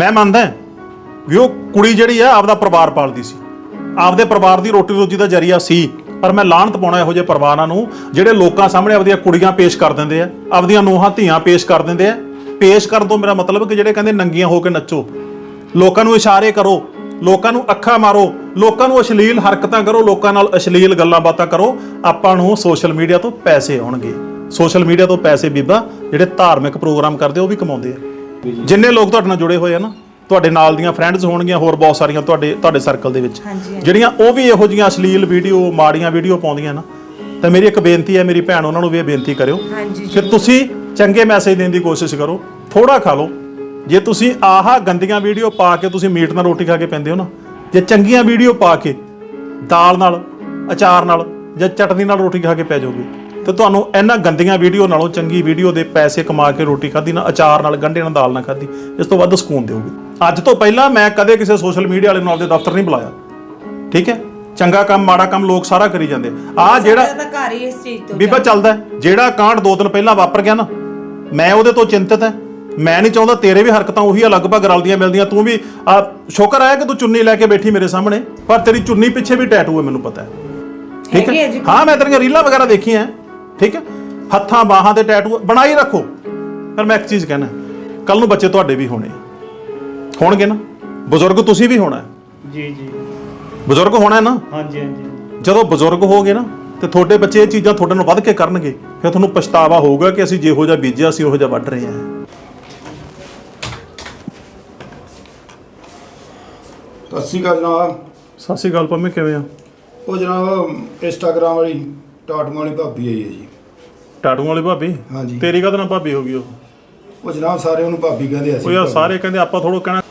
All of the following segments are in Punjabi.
ਮੈਂ ਮੰਨਦਾ ਵੀ ਉਹ ਕੁੜੀ ਜਿਹੜੀ ਆ, ਆਪਦਾ ਪਰਿਵਾਰ ਪਾਲਦੀ ਸੀ। ਆਪਦੇ ਪਰਿਵਾਰ ਦੀ ਰੋਟੀ ਰੋਜੀ ਦਾ ਜਰੀਆ ਸੀ, ਪਰ ਮੈਂ ਲਾਹਨਤ ਪਾਉਣਾ ਇਹੋ ਜਿਹੇ ਪਰਿਵਾਰਾਂ ਨੂੰ, ਜਿਹੜੇ ਲੋਕਾਂ ਸਾਹਮਣੇ ਆਪਦੀਆਂ ਕੁੜੀਆਂ ਪੇਸ਼ ਕਰ ਦਿੰਦੇ ਆ, ਆਪਦੀਆਂ ਨੂੰਹਾਂ, ਧੀਆਂ ਪੇਸ਼ ਕਰ ਦਿੰਦੇ ਆ। ਪੇਸ਼ ਕਰਨ ਤੋਂ ਮੇਰਾ ਮਤਲਬ ਕਿ ਜਿਹੜੇ ਕਹਿੰਦੇ ਨੰਗੀਆਂ ਹੋ ਕੇ ਨੱਚੋ। ਲੋਕਾਂ ਨੂੰ ਇਸ਼ਾਰੇ ਕਰੋ, ਲੋਕਾਂ ਨੂੰ ਅੱਖਾਂ ਮਾਰੋ, ਲੋਕਾਂ ਨੂੰ ਅਸ਼ਲੀਲ ਹਰਕਤਾਂ ਕਰੋ, ਲੋਕਾਂ ਨਾਲ ਅਸ਼ਲੀਲ ਗੱਲਾਂ ਬਾਤਾਂ ਕਰੋ। ਆਪਾਂ ਨੂੰ ਸੋਸ਼ਲ ਮੀਡੀਆ ਤੋਂ ਪੈਸੇ ਆਉਣਗੇ। ਸੋਸ਼ਲ ਮੀਡੀਆ ਤੋਂ ਪੈਸੇ ਬੀਬਾ, ਜਿਹੜੇ ਧਾਰਮਿਕ ਪ੍ਰੋਗਰਾਮ ਕਰਦੇ ਉਹ ਵੀ ਕਮਾਉਂਦੇ ਆ। ਜਿੰਨੇ ਲੋਕ ਤੁਹਾਡੇ ਨਾਲ ਜੁੜੇ ਹੋਏ ਆ ਨਾ ਤੁਹਾਡੇ ਨਾਲ ਦੀਆਂ ਫਰੈਂਡਸ ਹੋਣਗੀਆਂ ਹੋਰ ਬਹੁਤ ਸਾਰੀਆਂ ਤੁਹਾਡੇ ਤੁਹਾਡੇ ਸਰਕਲ ਦੇ ਵਿੱਚ। ਜਿਹੜੀਆਂ ਉਹ ਵੀ ਇਹੋ ਜੀਆਂ ਅਸ਼ਲੀਲ ਵੀਡੀਓ ਮਾੜੀਆਂ ਵੀਡੀਓ ਪਾਉਂਦੀਆਂ ਨਾ ਤਾਂ ਮੇਰੀ ਇੱਕ ਬੇਨਤੀ ਹੈ ਮੇਰੀ ਭੈਣ ਉਹਨਾਂ ਨੂੰ ਵੀ ਇਹ ਬੇਨਤੀ ਕਰਿਓ ਕਿ ਤੁਸੀਂ ਚੰਗੇ ਮੈਸੇਜ ਦੇਣ ਦੀ ਕੋਸ਼ਿਸ਼ ਕਰੋ ਥੋੜਾ ਖਾ ਲਓ। ਜੇ ਤੁਸੀਂ ਆਹਾ ਗੰਦੀਆਂ ਵੀਡੀਓ ਪਾ ਕੇ ਤੁਸੀਂ ਮੀਟ ਨਾਲ ਰੋਟੀ ਖਾ ਕੇ ਪੈਂਦੇ ਹੋ ਨਾ ਜੇ ਚੰਗੀਆਂ ਵੀਡੀਓ ਪਾ ਕੇ ਦਾਲ ਨਾਲ ਅਚਾਰ ਨਾਲ ਜਾਂ ਚਟਨੀ ਨਾਲ ਰੋਟੀ ਖਾ ਕੇ ਪੈ ਜਾਓਗੇ। ਤੇ ਤੁਹਾਨੂੰ ਇਹਨਾਂ ਗੰਦੀਆਂ ਵੀਡੀਓ ਨਾਲੋਂ ਚੰਗੀ ਵੀਡੀਓ ਦੇ ਪੈਸੇ ਕਮਾ ਕੇ ਰੋਟੀ ਖਾਧੀ ਨਾ ਅਚਾਰ ਨਾਲ ਗੰਢੇ ਨਾਲ ਦਾਲ ਨਾਲ ਖਾਧੀ ਇਸ ਤੋਂ ਵੱਧ ਸਕੂਨ ਦਿਓਗੇ। ਅੱਜ ਤੋਂ ਪਹਿਲਾਂ ਮੈਂ ਕਦੇ ਕਿਸੇ ਸੋਸ਼ਲ ਮੀਡੀਆ ਵਾਲੇ ਨੂੰ ਆਪਦੇ ਦਫ਼ਤਰ ਨਹੀਂ ਬੁਲਾਇਆ। ਠੀਕ ਹੈ? ਚੰਗਾ ਕੰਮ ਮਾੜਾ ਕੰਮ ਲੋਕ ਸਾਰਾ ਕਰੀ ਜਾਂਦੇ ਆ। ਜਿਹੜਾ ਤਾਂ ਘਰ ਹੀ ਇਸ ਚੀਜ਼ ਤੋਂ ਬੀਬਾ ਚੱਲਦਾ। ਜਿਹੜਾ ਕਾਂਡ ਦੋ ਦਿਨ ਪਹਿਲਾਂ ਵਾਪਰ ਗਿਆ ਨਾ ਮੈਂ ਉਹਦੇ ਤੋਂ ਚਿੰਤਤ ਹੈ। ਮੈਂ ਨਹੀਂ ਚਾਹੁੰਦਾ ਤੇਰੇ ਵੀ ਹਰਕਤਾਂ ਉਹੀ ਆ ਲਗਭਗ ਰਲਦੀਆਂ ਮਿਲਦੀਆਂ। ਤੂੰ ਵੀ ਆ ਸ਼ੁਕਰ ਹੈ ਕਿ ਤੂੰ ਚੁੰਨੀ ਲੈ ਕੇ ਬੈਠੀ ਮੇਰੇ ਸਾਹਮਣੇ ਪਰ ਤੇਰੀ ਚੁੰਨੀ ਪਿੱਛੇ ਵੀ ਟੈਟੂ ਹੈ ਮੈਨੂੰ ਪਤਾ ਹੈ। ਠੀਕ ਹੈ। ਹਾਂ ਮੈਂ ਤੇਰੀਆਂ ਰੀਲਾਂ ਵਗੈਰਾ ਦੇਖੀਆਂ ਠੀਕ ਹੈ? ਹੱਥਾਂ ਬਾਹਾਂ ਤੇ ਟੈਟੂ ਬਣਾਈ ਰੱਖੋ। ਪਰ ਮੈਂ ਇੱਕ ਚੀਜ਼ ਕਹਿਣਾ ਕੱਲ ਨੂੰ ਬੱਚੇ ਤੁਹਾਡੇ ਵੀ ਹੋਣੇ। ਹੋਣਗੇ ਨਾ? ਬਜ਼ੁਰਗ ਤੁਸੀਂ ਵੀ ਹੋਣਾ। ਜੀ ਜੀ। ਬਜ਼ੁਰਗ ਹੋਣਾ ਨਾ? ਹਾਂਜੀ ਹਾਂਜੀ। ਜਦੋਂ ਬਜ਼ੁਰਗ ਹੋਗੇ ਨਾ ਤੇ ਤੁਹਾਡੇ ਬੱਚੇ ਇਹ ਚੀਜ਼ਾਂ ਤੁਹਾਡੇ ਨੂੰ ਵੱਧ ਕੇ ਕਰਨਗੇ। ਫਿਰ ਤੁਹਾਨੂੰ ਪਛਤਾਵਾ ਹੋਊਗਾ ਕਿ ਅਸੀਂ ਜਿਹੋ ਜਿਹਾ ਬੀਜਿਆ ਸੀ ਉਹੋ ਜਿਹਾ ਵੱਢ ਰਹੇ ਹਾਂ। ਸਤਿ ਸ਼੍ਰੀ ਅਕਾਲ ਜਨਾਬ। ਸਤਿ ਸ਼੍ਰੀ ਅਕਾਲ ਪੰਮੇ ਕਿਵੇਂ ਆ? ਉਹ ਜਨਾਬ ਇੰਸਟਾਗ੍ਰਾਮ ਵਾਲੀ ਟਾਟਮ ਵਾਲੀ ਭਾਬੀ ਆਈ ਹੈ ਜੀ। ਟਾਟੂ ਵਾਲੀ ਭਾਬੀ? ਹਾਂਜੀ। ਤੇਰੀ ਕਦ ਨਾਲ ਭਾਬੀ ਹੋ ਗਈ ਉਹ? ਉਹ ਜਨਾਬ ਸਾਰੇ ਉਹਨੂੰ ਭਾਬੀ ਕਹਿੰਦੇ ਉਹ ਅਸੀਂ। ਯਾਰ ਸਾਰੇ ਕਹਿੰਦੇ ਆਪਾਂ ਥੋੜੋ ਕਹਿਣਾ।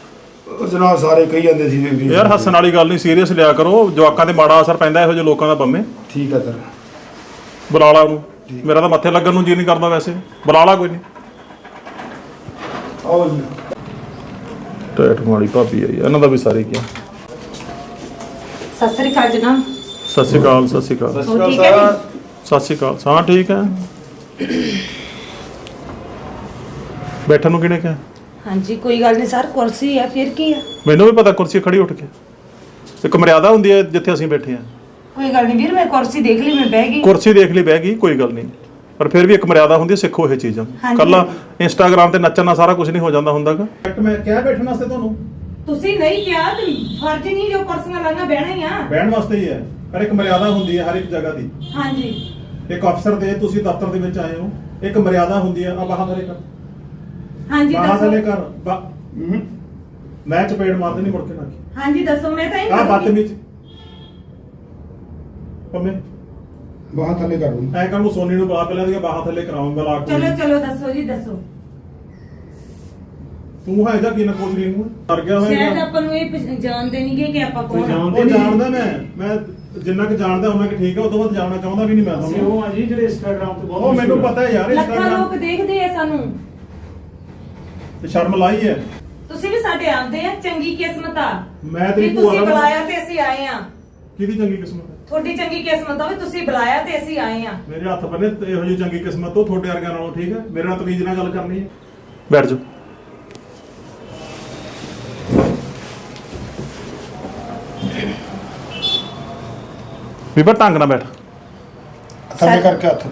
ਉਹ ਜਨਾਬ ਸਾਰੇ ਕਹੀ ਜਾਂਦੇ ਸੀ ਵੀ ਯਾਰ ਹੱਸਣ ਵਾਲੀ ਗੱਲ ਨਹੀਂ ਸੀਰੀਅਸ ਲਿਆ ਕਰੋ। ਜਵਾਕਾਂ ਤੇ ਮਾੜਾ ਅਸਰ ਪੈਂਦਾ ਇਹੋ ਜਿਹੇ ਲੋਕਾਂ ਦਾ ਪੰਮੇ ਠੀਕ ਹੈ ਸਰ। ਬੁਲਾ ਲਾ ਉਹਨੂੰ। ਮੇਰਾ ਤਾਂ ਮੱਥੇ ਲੱਗਣ ਨੂੰ ਜੀ ਨਹੀਂ ਕਰਦਾ ਵੈਸੇ। ਬੁਲਾ ਲਾ ਕੋਈ ਨਹੀਂ ਆਓ ਜੀ। ਟਾਟੂ ਵਾਲੀ ਭਾਬੀ ਆਈ ਇਹਨਾਂ ਦਾ ਵੀ ਸਾਰੇ ਕੀ ਸਤਿ ਸ੍ਰੀ ਅਕਾਲ ਜਨਾਬ। ਸਤਿ ਸ਼੍ਰੀ ਅਕਾਲ ਸਤਿ ਸ਼੍ਰੀ ਅਕਾਲ। ਹੋ ਠੀਕ ਹੈ ਜੀ? ਸਤਿ ਸ਼੍ਰੀ ਅਕਾਲ ਹਾਂ ਠੀਕ ਹੈ? ਬੈਠਣ ਨੂੰ ਕਿਹਨੇ ਕਿਹਾ? ਹਾਂਜੀ ਕੋਈ ਗੱਲ ਨਹੀਂ ਸਰ ਕੁਰਸੀ ਹੈ ਫਿਰ ਕੀ ਹੈ ਮੈਨੂੰ ਵੀ ਪਤਾ ਕੁਰਸੀ ਖੜੀ ਉੱਠ ਕੇ। ਇੱਕ ਮਰਿਆਦਾ ਹੁੰਦੀ ਹੈ ਜਿੱਥੇ ਅਸੀਂ ਬੈਠੇ ਹਾਂ। ਕੋਈ ਗੱਲ ਨਹੀਂ ਵੀਰ ਮੈਂ ਕੁਰਸੀ ਦੇਖ ਲਈ ਮੈਂ ਬਹਿ ਗਈ। ਕੁਰਸੀ ਦੇਖ ਲਈ ਬਹਿ ਗਈ ਕੋਈ ਗੱਲ ਨਹੀਂ। ਪਰ ਫਿਰ ਵੀ ਇੱਕ ਮਰਿਆਦਾ ਹੁੰਦੀ ਹੈ ਸਿੱਖੋ ਇਹ ਚੀਜ਼ਾਂ। ਹਾਂਜੀ। ਕੱਲਾ ਇੰਸਟਾਗ੍ਰam ਤੇ ਨੱਚਣ ਨਾਲ ਸਾਰਾ ਕੁਝ ਨਹੀਂ ਹੋ ਜਾਂਦਾ ਹੁੰਦਾਗਾ ਮੈਂ ਕਿਹਾ ਬੈਠਣ ਵਾਸਤੇ ਤੁਹਾਨੂੰ? ਤੁਸੀਂ ਨਹੀਂ ਕਿਹਾ ਤੇ ਫਰਜ਼ ਨਹੀਂ ਜੋ ਕੁਰਸੀਆਂ ਲਾਈਆਂ ਬਹਿਣਾ ਹੀ ਆ। ਬਹਿਣ ਵਾਸਤੇ ਹੀ ਹੈ ਪਰ ਇੱਕ ਮਰਿਆਦਾ ਹੁੰਦੀ ਹੈ ਹਰ ਇੱਕ ਜਗ੍ਹਾ ਦੀ। ਹਾਂਜੀ। ਇੱਕ ਅਫਸਰ ਦੇ ਤੁਸੀਂ ਦਫ਼ਤਰ ਦੇ ਵਿੱਚ ਆਏ ਹੋ। ਇੱਕ ਮਰਿਆਦਾ ਹੁੰਦੀ ਹੈ ਆ ਬਾਹਾਂ ਥੱਲੇ ਕਰ ਹਾਂਜੀ ਬਾਹਾਂ ਥੱਲੇ ਦੱਸੋ ਕਰ ਬਾ- ਹਮ। ਮੈਂ ਚਪੇੜ ਮਾਰਦੇ ਨਹੀਂ ਮੁੜ ਕੇ ਨਾ ਹਾਂਜੀ ਦੱਸੋ ਮੈਂ ਤਾਂ ਇਹ ਆ ਕਰੂੰਗੀ। ਬਦਤਮੀਜ਼। ਪੰਮੇ। ਬਾਹਾਂ ਥੱਲੇ ਕਰ ਲੂੰ ਐ ਕਰ ਨੂੰ ਸੋਨੀ ਨੂੰ ਬੁਲਾ ਪਹਿਲਾਂ ਦੀਆਂ ਬਾਹਾਂ ਥੱਲੇ ਕਰਾਉਂਗਾ ਲਾ ਕੇ ਚਲੋ ਚਲੋ ਦੱਸੋ ਜੀ ਦੱਸੋ। ਤੂੰ ਹੈ ਜਾਂ ਕੀ ਨਾ ਕੋਚ ਰਹੀ ਨੂੰ ਡਰ ਗਿਆ ਸ਼ਾਇਦ ਹੋਇਆ ਆਪਾਂ ਨੂੰ ਇਹ ਪਛ- ਜਾਣਦੇ ਨਹੀਂਗੇ ਕਿ ਆਪਾਂ ਕੌਣ ਆ। ਜਾਣਦੇ ਉਹ ਨਹੀਂ। ਜਾਣਦਾ ਮੈਂ। ਮੈਂ ਜਿੰਨਾ ਕਿ ਜਾਣਦਾ ਉਹਨਾਂ ਕਿ ਠੀਕ ਹੈ ਉਹ ਤੋਂ ਬਾਅਦ ਜਾਣਨਾ ਚਾਹੁੰਦਾ ਵੀ ਨਹੀਂ ਮੈਂ ਅਸੀਂ ਤੁਹਾਨੂੰ ਉਹ ਆ ਜੀ ਜਿਹੜੇ ਇੰਸਟਾਗ੍ਰਾਮ ਤੇ ਬਹੁਤ ਉਹ ਮੈਨੂੰ। ਪਤਾ ਹੈ ਯਾਰ ਲੱਖਾਂ ਲੋਕ ਦੇਖਦੇ ਆ ਸਾਨੂੰ। ਤੇ ਸ਼ਰਮ ਲਾਈ ਹੈ। ਤੁਸੀਂ ਵੀ ਸਾਡੇ ਆਉਂਦੇ ਆ ਚੰਗੀ ਕਿਸਮਤ ਆ। ਮੈਂ ਤੇਰੀ ਵੀ ਭੂਆ ਤੁਸੀਂ ਨਾਲ- ਬੁਲਾਇਆ ਤੇ ਅਸੀਂ ਆਏ ਆ। ਕਿਹਦੀ ਚੰਗੀ ਕਿਸਮਤ? ਹੈ ਤੁਹਾਡੀ ਚੰਗੀ ਕਿਸਮਤ ਆ ਵੀ ਤੁਸੀਂ ਬੁਲਾਇਆ ਤੇ ਅਸੀਂ ਆਏ ਆ। ਮੇਰੇ ਹੱਥ ਬੰਨੇ ਤੇ ਇਹੋ ਜਿਹੀ ਚੰਗੀ ਕਿਸਮਤ ਤੋਂ ਤੁਹਾਡੇ ਵਰਗਿਆਂ ਨਾਲੋਂ ਠੀਕ ਹੈ। ਮੇਰੇ ਨਾਲ ਤਮੀਜ਼ ਨਾਲ ਗੱਲ ਕਰਨੀ ਹੈ। ਬੈਠ ਜਾ ਬੀਬਾ ਢੰਗ ਨਾਲ ਬੈਠ। ਥੱਲੇ ਕਰਕੇ ਹੱਥ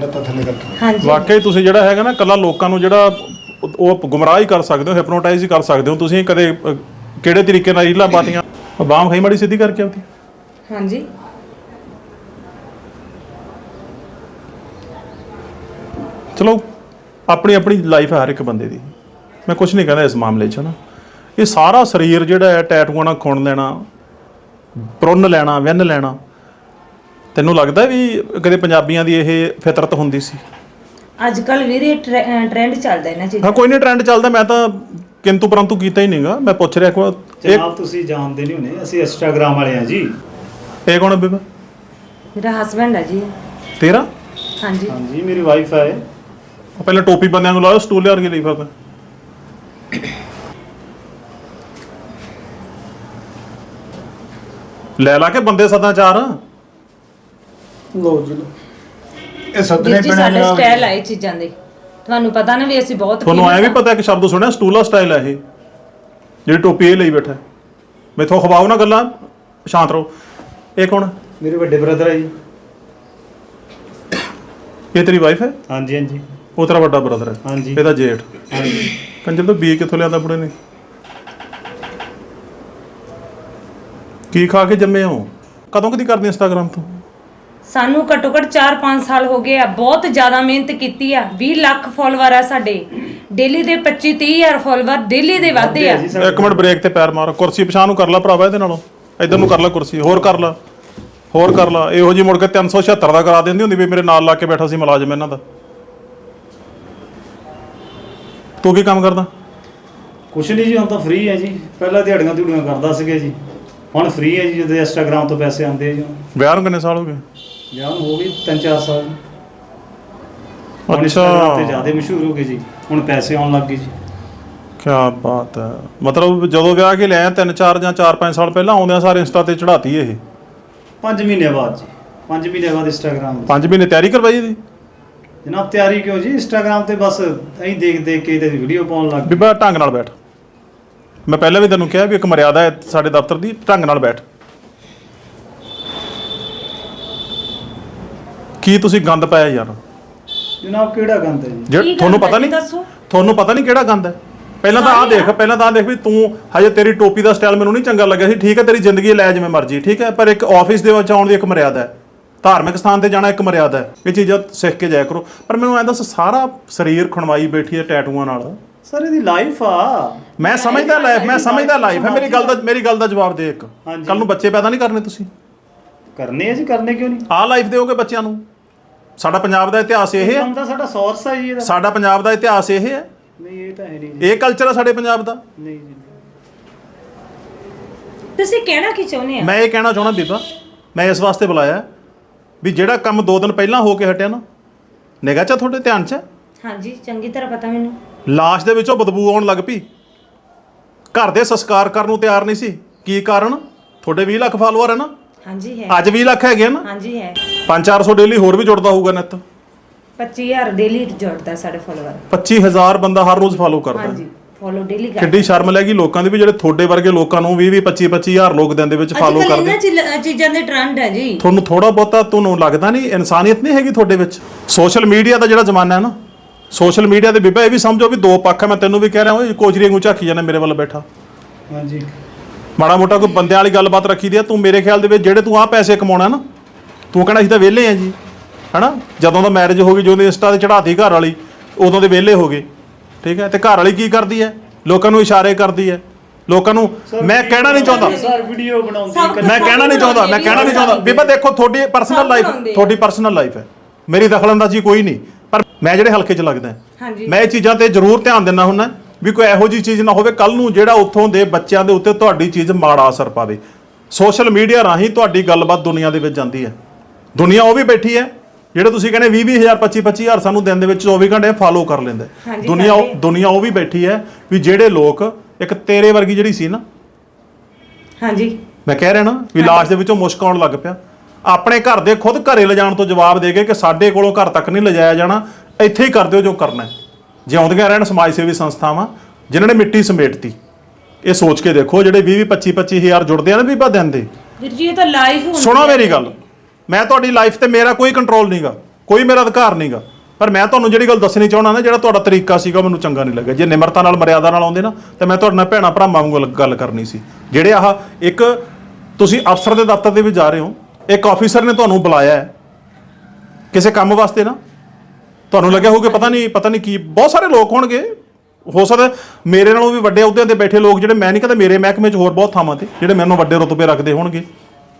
ਲੱਤਾਂ ਥੱਲੇ ਕਰਕੇ। ਹਾਂਜੀ। ਵਾਕਈ ਤੁਸੀਂ ਜਿਹੜਾ ਹੈਗਾ ਨਾ ਕੱਲਾ ਲੋਕਾਂ ਨੂੰ ਜਿਹੜਾ ਉਹ- ਗੁੰਮਰਾਹ ਹੀ ਕਰ ਸਕਦੇ ਹੋ ਹਿਪਨੋਟਾਈਜ਼ ਹੀ ਕਰ ਸਕਦੇ ਹੋ। ਤੁਸੀਂ ਕਦੇ ਅਹ, ਕਿਹੜੇ ਤਰੀਕੇ ਨਾਲ ਰੀਲਾਂ ਪਾਤੀਆਂ? ਬਾਮ ਖਾਈ ਮਾੜੀ ਸਿੱਧੀ ਕਰਕੇ ਆਉਂਦੀ ਹਾਂਜੀ। ਚਲੋ ਆਪਣੀ ਆਪਣੀ ਲਾਈਫ ਹੈ ਹਰ ਇੱਕ ਬੰਦੇ ਦੀ। ਮੈਂ ਕੁਝ ਨਹੀਂ ਕਹਿੰਦਾ ਇਸ ਮਾਮਲੇ 'ਚ ਨਾ। ਇਹ ਸਾਰਾ ਸਰੀਰ ਜਿਹੜਾ ਹੈ ਟੈਟੂਆਂ ਨਾਲ ਖੁਣ ਲੈਣਾ ਪ੍ਰੁੰਨ ਲੈਣਾ ਵਿੰਨ ਲੈਣਾ ਤੈਨੂੰ ਲੱਗਦਾ ਵੀ ਕਦੇ ਪੰਜਾਬੀਆਂ ਦੀ ਇਹ ਫਿਤਰਤ ਹੁੰਦੀ ਸੀ? ਅੱਜ ਕੱਲ ਵੀਰੇ ਟ੍ਰੈਂਡ ਚੱਲਦਾ ਇਹਨਾਂ ਚੀਜ਼ਾਂ ਹਾਂ ਕੋਈ ਨਹੀਂ ਟ੍ਰੈਂਡ ਚੱਲਦਾ ਮੈਂ ਤਾਂ ਕਿੰਤੂ ਪਰੰਤੂ ਕੀਤਾ ਹੀ ਨਹੀਂਗਾ ਮੈਂ ਪੁੱਛ ਰਿਹਾ ਕੋ ਜਨਾਬ ਤੁਸੀਂ ਜਾਣਦੇ ਨਹੀਂ ਹੋਣੇ ਅਸੀਂ ਇੰਸਟਾਗ੍ਰਾਮ ਵਾਲੇ ਆ ਜੀ। ਇਹ ਕੌਣ ਹੈ ਬੀਬਾ? ਮੇਰਾ ਹਸਬੰਡ ਹੈ ਜੀ। ਤੇਰਾ? ਹਾਂਜੀ। ਹਾਂਜੀ ਮੇਰੀ ਵਾਈਫ ਹੈ ਉਹ ਪਹਿਲਾਂ ਟੋਪੀ ਬੰਦਿਆਂ ਨੂੰ ਲਾਓ ਸਟੂਲ ਲਿਆ ਕੇ ਲਈ ਫਿਰਦਾ ਲੈ ਲਾ ਕੇ ਬੰਦੇ ਸਦਾ ਚਾਰ। ਲੋ ਜੀ ਲਓ। ਇਹ ਸੱਦਨੇ ਵੀਰ ਜੀ ਪੈਣੇ ਸਾਡਾ ਜਨਾਬ ਜੀ। ਸਟਾਈਲ ਆਏ ਚੀਜ਼ਾਂ ਦੇ। ਤੁਹਾਨੂੰ ਪਤਾ ਨਾ ਵੀ ਅਸੀਂ ਬਹੁਤ ਤੁਹਾਨੂੰ ਆਇਆ ਵੀ famous ਆ। ਪਤਾ ਕਿ ਸ਼ਬਦ ਸੁਣਿਆ ਸਟੂਲਾ ਸਟਾਈਲ ਹੈ ਇਹ। ਜਿਹੜੀ ਟੋਪੀ ਇਹ ਲਈ ਬੈਠਾ। ਮੈਥੋਂ ਖਵਾਓ ਨਾ ਗੱਲਾਂ ਸ਼ਾਂਤ ਰਹੋ। ਇਹ ਕੌਣ? ਹੈ? ਮੇਰੇ ਵੱਡੇ ਬ੍ਰਦਰ ਹੈ ਜੀ। ਇਹ ਤੇਰੀ ਵਾਈਫ ਹੈ? ਹਾਂਜੀ ਹਾਂਜੀ। ਉਹ ਤੇਰਾ ਵੱਡਾ ਬ੍ਰਦਰ ਹੈ। ਹਾਂਜੀ। ਇਹਦਾ ਜੇਠ। ਹਾਂਜੀ। ਕੰਜਰ ਤੋਂ ਬੀ ਕਿੱਥੋਂ ਲਿਆਂਦਾ ਬੁੜੇ ਨੇ? ਕੀ ਖਾ ਕੇ ਜੰਮੇ ਹੋ? ਕਦੋਂ ਕਦੀ ਕਰਦੇ ਇੰਸਟਾਗ੍ਰਾਮ ਤੋਂ? ਸਾਨੂੰ ਘੱਟੋ ਘੱਟ 4-5 ਸਾਲ ਹੋ ਗਏ ਆ ਬਹੁਤ ਜ਼ਿਆਦਾ ਮਿਹਨਤ ਕੀਤੀ ਆ 20 ਲੱਖ ਫਾਲੋਅਰ ਆ ਸਾਡੇ। ਡੇਲੀ ਦੇ 25-30 ਹਜ਼ਾਰ ਫਾਲੋਅਰ ਡੇਲੀ ਦੇ ਵਾਧੇ ਆ। ਇੱਕ ਮਿੰਟ ਬ੍ਰੇਕ ਤੇ ਪੈਰ ਮਾਰ। ਕੁਰਸੀ ਪਛਾਣ ਨੂੰ ਕਰ ਲਾ ਭਰਾਵਾ ਇਹਦੇ ਨਾਲੋਂ। ਇਧਰ ਨੂੰ ਕਰ ਲਾ ਕੁਰਸੀ ਹੋਰ ਕਰ ਲਾ ਹੋਰ ਕਰ ਲਾ। ਇਹੋ ਜੀ ਮੁੜ ਕੇ 376 ਦਾ ਕਰਾ ਦਿੰਦੀ ਹੁੰਦੀ ਵੀ ਮੇਰੇ ਨਾਲ ਲਾ ਕੇ ਬੈਠਾ ਸੀ ਮੁਲਾਜ਼ਮ ਇਹਨਾਂ ਦਾ। ਤੂੰ ਕੀ ਕੰਮ ਕਰਦਾ? ਕੁਛ ਨਹੀਂ ਜੀ ਹੁਣ ਤਾਂ ਫ੍ਰੀ ਹੈ ਜੀ। ਪਹਿਲਾਂ ਦਿਹਾੜੀਆਂ ਦਿਹੜੀਆਂ ਕਰਦਾ ਸੀਗਾ ਜੀ। ਹੁਣ ਫ੍ਰੀ ਹੈ ਜੀ ਜਦੋਂ ਇੰਸਟਾਗ੍ਰਾਮ ਤੋਂ ਪੈਸੇ ਆਉਂਦੇ ਆ ਜੀ। ਵਿਆਹ ਨੂੰ ਕਿੰਨੇ ਸਾਲ ਹੋ ਗਏ? ਵਿਆਹ ਨੂੰ ਹੋ ਗਈ 3-4 ਸਾਲ। ਹੁਣ ਇੰਸਟਾਗ੍ਰਾਮ ਤੇ ਜ਼ਿਆਦਾ ਮਸ਼ਹੂਰ ਹੋ ਗਏ ਜੀ। ਹੁਣ ਪੈਸੇ ਆਉਣ ਲੱਗ ਗਏ ਜੀ। ਕੀ ਬਾਤ ਹੈ। ਮਤਲਬ ਜਦੋਂ ਵਿਆਹ ਕੇ ਲਿਆਇਆ 3 4 ਜਾਂ 4 5 ਸਾਲ ਪਹਿਲਾਂ ਆਉਂਦਿਆਂ ਸਾਰੇ ਇੰਸਟਾ ਤੇ ਚੜਾਤੀ ਇਹ? 5 ਮਹੀਨੇ ਬਾਅਦ ਜੀ। 5 ਮਹੀਨੇ ਬਾਅਦ ਇੰਸਟਾਗ੍ਰਾਮ 5 ਮਹੀਨੇ ਤਿਆਰੀ ਕਰਵਾਈ ਇਹਦੀ? ਜਨਾਬ ਤਿਆਰੀ ਕਿਉਂ ਜੀ? ਇੰਸਟਾਗ੍ਰਾਮ ਤੇ ਬਸ ਐਂ ਦੇਖ ਦੇਖ ਕੇ ਤੇ ਵੀਡੀਓ ਪਾਉਣ ਲੱਗ ਗਏ। ਬੀਬਾ ਢੰਗ ਨਾਲ ਬੈਠ। ਮੈਂ ਪਹਿਲਾਂ ਵੀ ਤੈਨੂੰ ਕਿਹਾ ਵੀ ਇੱਕ ਮਰਿਆਦਾ ਹੈ ਸਾਡੇ ਦਫ਼ਤਰ ਦੀ ਢੰਗ ਨਾਲ ਬੈਠ। ਕੀ ਤੁਸੀਂ ਗੰਦ ਪਾਇਆ ਯਾਰ? ਜਨਾਬ ਕਿਹੜਾ ਗੰਦ ਹੈ ਜੀ? ਤੁਹਾਨੂੰ ਹੈ ਪਤਾ ਜੀ ਨਹੀਂ ਦੱਸੋ। ਤੁਹਾਨੂੰ ਪਤਾ ਨਹੀਂ ਕਿਹੜਾ ਗੰਦ ਹੈ? ਪਹਿਲਾਂ ਤਾਂ ਆਹ। ਦੇਖ ਪਹਿਲਾਂ ਤਾਂ ਆਹ ਦੇਖ ਵੀ ਤੂੰ ਹਜੇ ਤੇਰੀ ਟੋਪੀ ਦਾ ਸਟਾਈਲ ਮੈਨੂੰ ਨਹੀਂ ਚੰਗਾ ਲੱਗਿਆ ਸੀ। ਠੀਕ ਹੈ ਤੇਰੀ ਜ਼ਿੰਦਗੀ ਲੈ ਜਿਵੇਂ ਮਰਜ਼ੀ ਠੀਕ ਹੈ? ਪਰ ਇੱਕ ਆਫਿਸ ਦੇ ਵਿੱਚ ਆਉਣ ਦੀ ਇੱਕ ਮਰਿਆਦਾ ਹੈ। ਧਾਰਮਿਕ ਸਥਾਨ ਤੇ ਜਾਣਾ ਇੱਕ ਮਰਿਆਦਾ ਹੈ। ਇਹ ਚੀਜ਼ਾਂ ਸਿੱਖ ਕੇ ਜਾਇਆ ਕਰੋ। ਪਰ ਮੈਨੂੰ ਐਂ ਦੱਸ ਸਾਰਾ ਸਰੀਰ ਖਣਵਾਈ ਬੈਠੀ ਹੈ ਟੈਟੂਆਂ ਨਾਲ। ਸਰ ਇਹਦੀ ਲਾਈਫ ਆ। ਮੈਂ ਸਮਝਦਾ ਲਾਈਫ ਮੈਂ ਸਮਝਦਾ ਲਾਈਫ ਹੈ। ਮੇਰੀ ਗੱਲ ਦਾ ਮੇਰੀ ਗੱਲ ਦਾ ਜਵਾਬ ਦੇ ਇੱਕ। ਹਾਂਜੀ। ਕੱਲ ਨੂੰ ਬੱਚੇ ਪੈਦਾ ਨਹੀਂ ਕਰਨੇ ਤੁਸੀਂ? ਕਰਨੇ ਆ ਜੀ ਕਰਨੇ ਕਿਉਂ ਨਹੀਂ? ਆਹ ਲਾਈਫ ਦਿਓਗੇ ਬੱਚਿਆਂ ਨੂੰ। ਸਾਡਾ ਪੰਜਾਬ ਦਾ ਇਤਿਹਾਸ ਇਹ ਹੈ। ਕੰਮ ਤਾਂ ਸਾਡਾ ਸੋਰਸ ਹੈ ਜੀ ਇਹਦਾ। ਸਾਡਾ ਪੰਜਾਬ ਦਾ ਇਤਿਹਾਸ ਇਹ ਹੈ। ਨਹੀਂ ਇਹ ਤਾਂ ਹੈ ਨਹੀਂ ਜੀ। ਇਹ ਕਲਚਰ ਸਾਡੇ ਪੰਜਾਬ ਦਾ। ਨਹੀਂ ਜੀ ਤੁਸੀਂ ਕਹਿਣਾ ਕੀ ਚਾਹੁੰਦੇ ਆ? ਮੈਂ ਇਹ ਕਹਿਣਾ ਚਾਹਣਾ ਬੀਬਾ ਮੈਂ ਇਸ ਵਾਸਤੇ ਬੁਲਾਇਆ ਵੀ ਜਿਹੜਾ ਕੰਮ 2 ਦਿਨ ਪਹਿਲਾਂ ਹੋ ਕੇ ਹਟਿਆ ਨਾ ਨਿਗਾਹ ਚ ਆ ਤੁਹਾਡੇ ਧਿਆਨ ਚ? ਹੈ? ਹਾਂਜੀ ਚੰਗੀ ਤਰ੍ਹਾਂ ਪਤਾ ਮੈਨੂੰ। ਲਾਸ਼ ਦੇ ਵਿੱਚੋਂ ਬਦਬੂ ਆਉਣ ਲੱਗ ਪਈ। ਘਰ ਦੇ ਸੰਸਕਾਰ ਕਰਨ ਨੂੰ ਤਿਆਰ ਨਹੀਂ ਸੀ। ਕੀ ਕਾਰਨ? ਤੁਹਾਡੇ 20 ਲੱਖ ਫਾਲੋਅਰ ਹੈ ਨਾ। ਹਾਂਜੀ ਹੈ। ਅੱਜ 20 ਲੱਖ ਹੈਗੇ ਆ ਨਾ? ਹਾਂਜੀ ਹੈ। 5-400 ਡੇਲੀ ਹੋਰ ਵੀ ਜੁੜਦਾ ਹੋਊਗਾ ਨਿੱਤ 25000 ਡੇਲੀ ਜੁੜਦਾ ਸਾਡੇ ਫਾਲੋਅਰ 25000 ਬੰਦਾ ਹਰ ਰੋਜ਼ ਫਾਲੋ ਕਰਦਾ। ਹੈ। ਹਾਂਜੀ ਫੋਲੋ ਡੇਲੀ ਕਰ ਕਿੱਡੀ ਸ਼ਰਮ ਲੱਗੀ ਲੋਕਾਂ ਦੀ ਵੀ ਜਿਹੜੇ ਤੁਹਾਡੇ ਵਰਗੇ ਲੋਕਾਂ ਨੂੰ 20 20 25 25000 ਲੋਕ ਦਿਨ ਦੇ ਵਿੱਚ ਫਾਲੋ ਅੱਜ ਕੱਲ੍ਹ ਕਰਦੇ। ਇਹਨਾਂ ਚੀਜ਼- ਚੀਜ਼ਾਂ ਦੇ ਟ੍ਰੈਂਡ ਹੈ ਜੀ। ਤੁਹਾਨੂੰ ਥੋੜਾ ਬਹੁਤਾ ਤੁਹਾਨੂੰ ਲੱਗਦਾ ਨਹੀਂ ਇਨਸਾਨੀਅਤ ਨਹੀਂ ਹੈਗੀ ਤੁਹਾਡੇ ਵਿੱਚ। ਸੋਸ਼ਲ ਮੀਡੀਆ ਦਾ ਜਿਹੜਾ ਜ਼ਮਾਨਾ ਹੈ ਨਾ ਸੋਸ਼ਲ ਮੀਡੀਆ ਦੇ ਬੀਬਾ ਇਹ ਵੀ ਸਮਝੋ ਵੀ ਦੋ ਪੱਖ ਹੈ ਮੈਂ ਤੈਨੂੰ ਵੀ ਕਹਿ ਰਿਹਾ ਓਏ ਕੋਚਰੀ ਵਾਂਗੂ ਝਾਕੀ ਜਾਂਦਾ ਮੇਰੇ ਵੱਲ ਬੈਠਾ। ਹਾਂਜੀ। ਮਾੜਾ ਮੋਟਾ ਕੋਈ ਬੰਦਿਆਂ ਵਾਲੀ ਗੱਲਬਾਤ ਰੱਖੀ ਦੀ ਆ ਤੂੰ ਮੇਰੇ ਖਿਆਲ ਦੇ ਵਿੱਚ ਜਿਹੜੇ ਤੂੰ ਆ ਪੈਸੇ ਕਮਾਉਣਾ ਨਾ ਤੂੰ ਕਹਿਣਾ ਅਸੀਂ ਤਾਂ ਵਿਹਲੇ ਆ ਜੀ ਹਨਾ? ਜਦੋਂ ਦਾ ਮੈਰਿਜ ਹੋ ਗਈ ਜਦੋਂ ਦੀ ਇੰਸਟਾ ਤੇ ਚੜਾਤੀ ਘਰ ਵਾਲੀ ਉਦੋਂ ਦੇ ਵਿਹਲੇ ਹੋ ਗਏ ਠੀਕ ਹੈ? ਤੇ ਘਰ ਵਾਲੀ ਕੀ ਕਰਦੀ ਹੈ? ਲੋਕਾਂ ਨੂੰ ਇਸ਼ਾਰੇ ਕਰਦੀ ਹੈ। ਲੋਕਾਂ ਨੂੰ ਮੈਂ ਕਹਿਣਾ ਨਹੀਂ ਚਾਹੁੰਦਾ। ਸਰ ਵੀਡੀਓ ਬਣਾਉਂਦੀ ਮੈਂ ਕਹਿਣਾ ਨਹੀਂ ਚਾਹੁੰਦਾ ਮੈਂ ਕਹਿਣਾ ਨਹੀਂ ਚਾਹੁੰਦਾ। ਬੀਬਾ ਦੇਖੋ ਤੁਹਾਡੀ ਪਰਸਨਲ ਲਾਈਫ। ਤੁਹਾਡੀ ਪਰਸਨਲ ਲਾਈਫ ਹੈ। ਮੇਰੀ ਦਖਲਅੰਦਾਜ਼ੀ ਕੋਈ ਨਹੀਂ ਪਰ ਮੈਂ ਜਿਹੜੇ ਹਲਕੇ 'ਚ ਲੱਗਦਾ ਮੈਂ ਇਹ ਚੀਜ਼ਾਂ ਤੇ ਜ਼ਰੂਰ ਧਿਆਨ ਦਿੰਦਾ ਹੁੰਦਾ ਵੀ ਕੋਈ ਇਹੋ ਜੀ ਚੀਜ਼ ਨਾ ਹੋਵੇ ਕੱਲ ਨੂੰ ਜਿਹੜਾ ਉੱਥੋਂ ਦੇ ਬੱਚਿਆਂ ਦੇ ਉੱਤੇ ਤੁਹਾਡੀ ਚੀਜ਼ ਮਾੜਾ ਅਸਰ ਪਾਵੇ। ਸੋਸ਼ਲ ਮੀਡੀਆ ਰਾਹੀਂ ਤੁਹਾਡੀ ਗੱਲਬਾਤ ਦੁਨੀਆ ਦੇ ਵਿੱਚ ਜਾਂਦੀ ਹੈ। ਦੁਨੀਆ ਉਹ ਵੀ ਬੈਠੀ ਹੈ ਜਿਹੜੇ ਤੁਸੀਂ ਕਹਿੰਦੇ 20 20000 25 25000 ਸਾਨੂੰ ਦਿਨ ਦੇ ਵਿੱਚ 24 ਘੰਟੇ ਫਾਲੋ ਕਰ ਲੈਂਦੇ। ਦੁਨੀਆ ਉਹ-। ਦੁਨੀਆ ਉਹ ਵੀ ਬੈਠੀ ਹੈ ਵੀ ਜਿਹੜੇ ਲੋਕ ਇੱਕ ਤੇਰੇ ਵਰਗੀ ਜਿਹੜੀ ਸੀ ਨਾ ਹਾਂਜੀ। ਮੈਂ ਕਹਿ ਰਿਹਾ ਨਾ ਵੀ ਲਾਸ਼ ਦੇ ਵਿੱਚੋਂ ਮੁਸ਼ਕ ਆਉਣ ਲੱਗ ਪਿਆ। ਆਪਣੇ ਘਰ ਦੇ ਖੁਦ ਘਰੇ ਲਿਜਾਣ ਤੋਂ ਜਵਾਬ ਦੇ ਗਏ ਕਿ ਸਾਡੇ ਕੋਲੋਂ ਘਰ ਤੱਕ ਨਹੀਂ ਲਿਜਾਇਆ ਜਾਣਾ ਇੱਥੇ ਹੀ ਕਰ ਦਿਓ ਜੋ ਕਰਨਾ ਹੈ। ਜਿਉਂਦੀਆਂ ਰਹਿਣ ਸਮਾਜ ਸੇਵੀ ਸੰਸਥਾਵਾਂ ਜਿਨ੍ਹਾਂ ਨੇ ਮਿੱਟੀ ਸਮੇਟਤੀ ਇਹ ਸੋਚ ਕੇ ਦੇਖੋ ਜਿਹੜੇ 20 25 25000 ਜੁੜਦੇ ਆ ਨਾ ਬੀਬਾ ਦਿਨ ਦੇ। ਵੀਰ ਜੀ ਇਹ ਤਾਂ ਲਾਈਵ ਹੁੰਦੀ ਸੁਣੋ। ਮੇਰੀ ਗੱਲ ਮੈਂ ਤੁਹਾਡੀ ਲਾਈਫ ਤੇ ਮੇਰਾ ਕੋਈ ਕੰਟਰੋਲ ਨਹੀਂਗਾ ਕੋਈ ਮੇਰਾ ਅਧਿਕਾਰ ਨਹੀਂਗਾ ਪਰ ਮੈਂ ਤੁਹਾਨੂੰ ਜਿਹੜੀ ਗੱਲ ਦੱਸਣੀ ਚਾਹਣਾ ਨਾ ਜਿਹੜਾ ਤੁਹਾਡਾ ਤਰੀਕਾ ਸੀਗਾ ਮੈਨੂੰ ਚੰਗਾ ਨਹੀਂ ਲੱਗਿਆ। ਜੇ ਨਿਮਰਤਾ ਨਾਲ ਮਰਿਆਦਾ ਨਾਲ ਆਉਂਦੇ ਨਾ ਤੇ ਮੈਂ ਤੁਹਾਡੇ ਨਾਲ ਭੈਣਾ ਭਰਾਵਾਂ ਵਾਂਗੂ ਗੱਲ- ਗੱਲ ਕਰਨੀ ਸੀ। ਜਿਹੜੇ ਆਹ ਇੱਕ ਤੁਸੀਂ ਅਫਸਰ ਦੇ ਦਫ਼ਤਰ ਦੇ ਵਿੱਚ ਜਾ ਰਹੇ ਹੋ ਇੱਕ ਆਫੀਸਰ ਨੇ ਤੁਹਾਨੂੰ ਬੁਲਾਇਆ ਹੈ ਕਿਸੇ ਕੰਮ ਵਾਸਤੇ ਨਾ? ਤੁਹਾਨੂੰ ਲੱਗਿਆ ਹੋਊਗਾ ਪਤਾ ਨਹੀਂ ਪਤਾ ਨਹੀਂ ਕੀ ਬਹੁਤ ਸਾਰੇ ਲੋਕ ਹੋਣਗੇ। ਹੋ ਸਕਦਾ ਮੇਰੇ ਨਾਲੋਂ ਵੀ ਵੱਡੇ ਅਹੁਦਿਆਂ ਤੇ ਬੈਠੇ ਲੋਕ ਜਿਹੜੇ ਮੈਂ ਨਹੀਂ ਕਹਿੰਦਾ ਮੇਰੇ ਮਹਿਕਮੇ 'ਚ ਹੋਰ ਬਹੁਤ ਥਾਵਾਂ ਤੇ ਜਿਹੜੇ ਮੈਨੂੰ ਵੱਡੇ ਰੁਤਬੇ ਰੱਖਦੇ ਹੋਣਗੇ।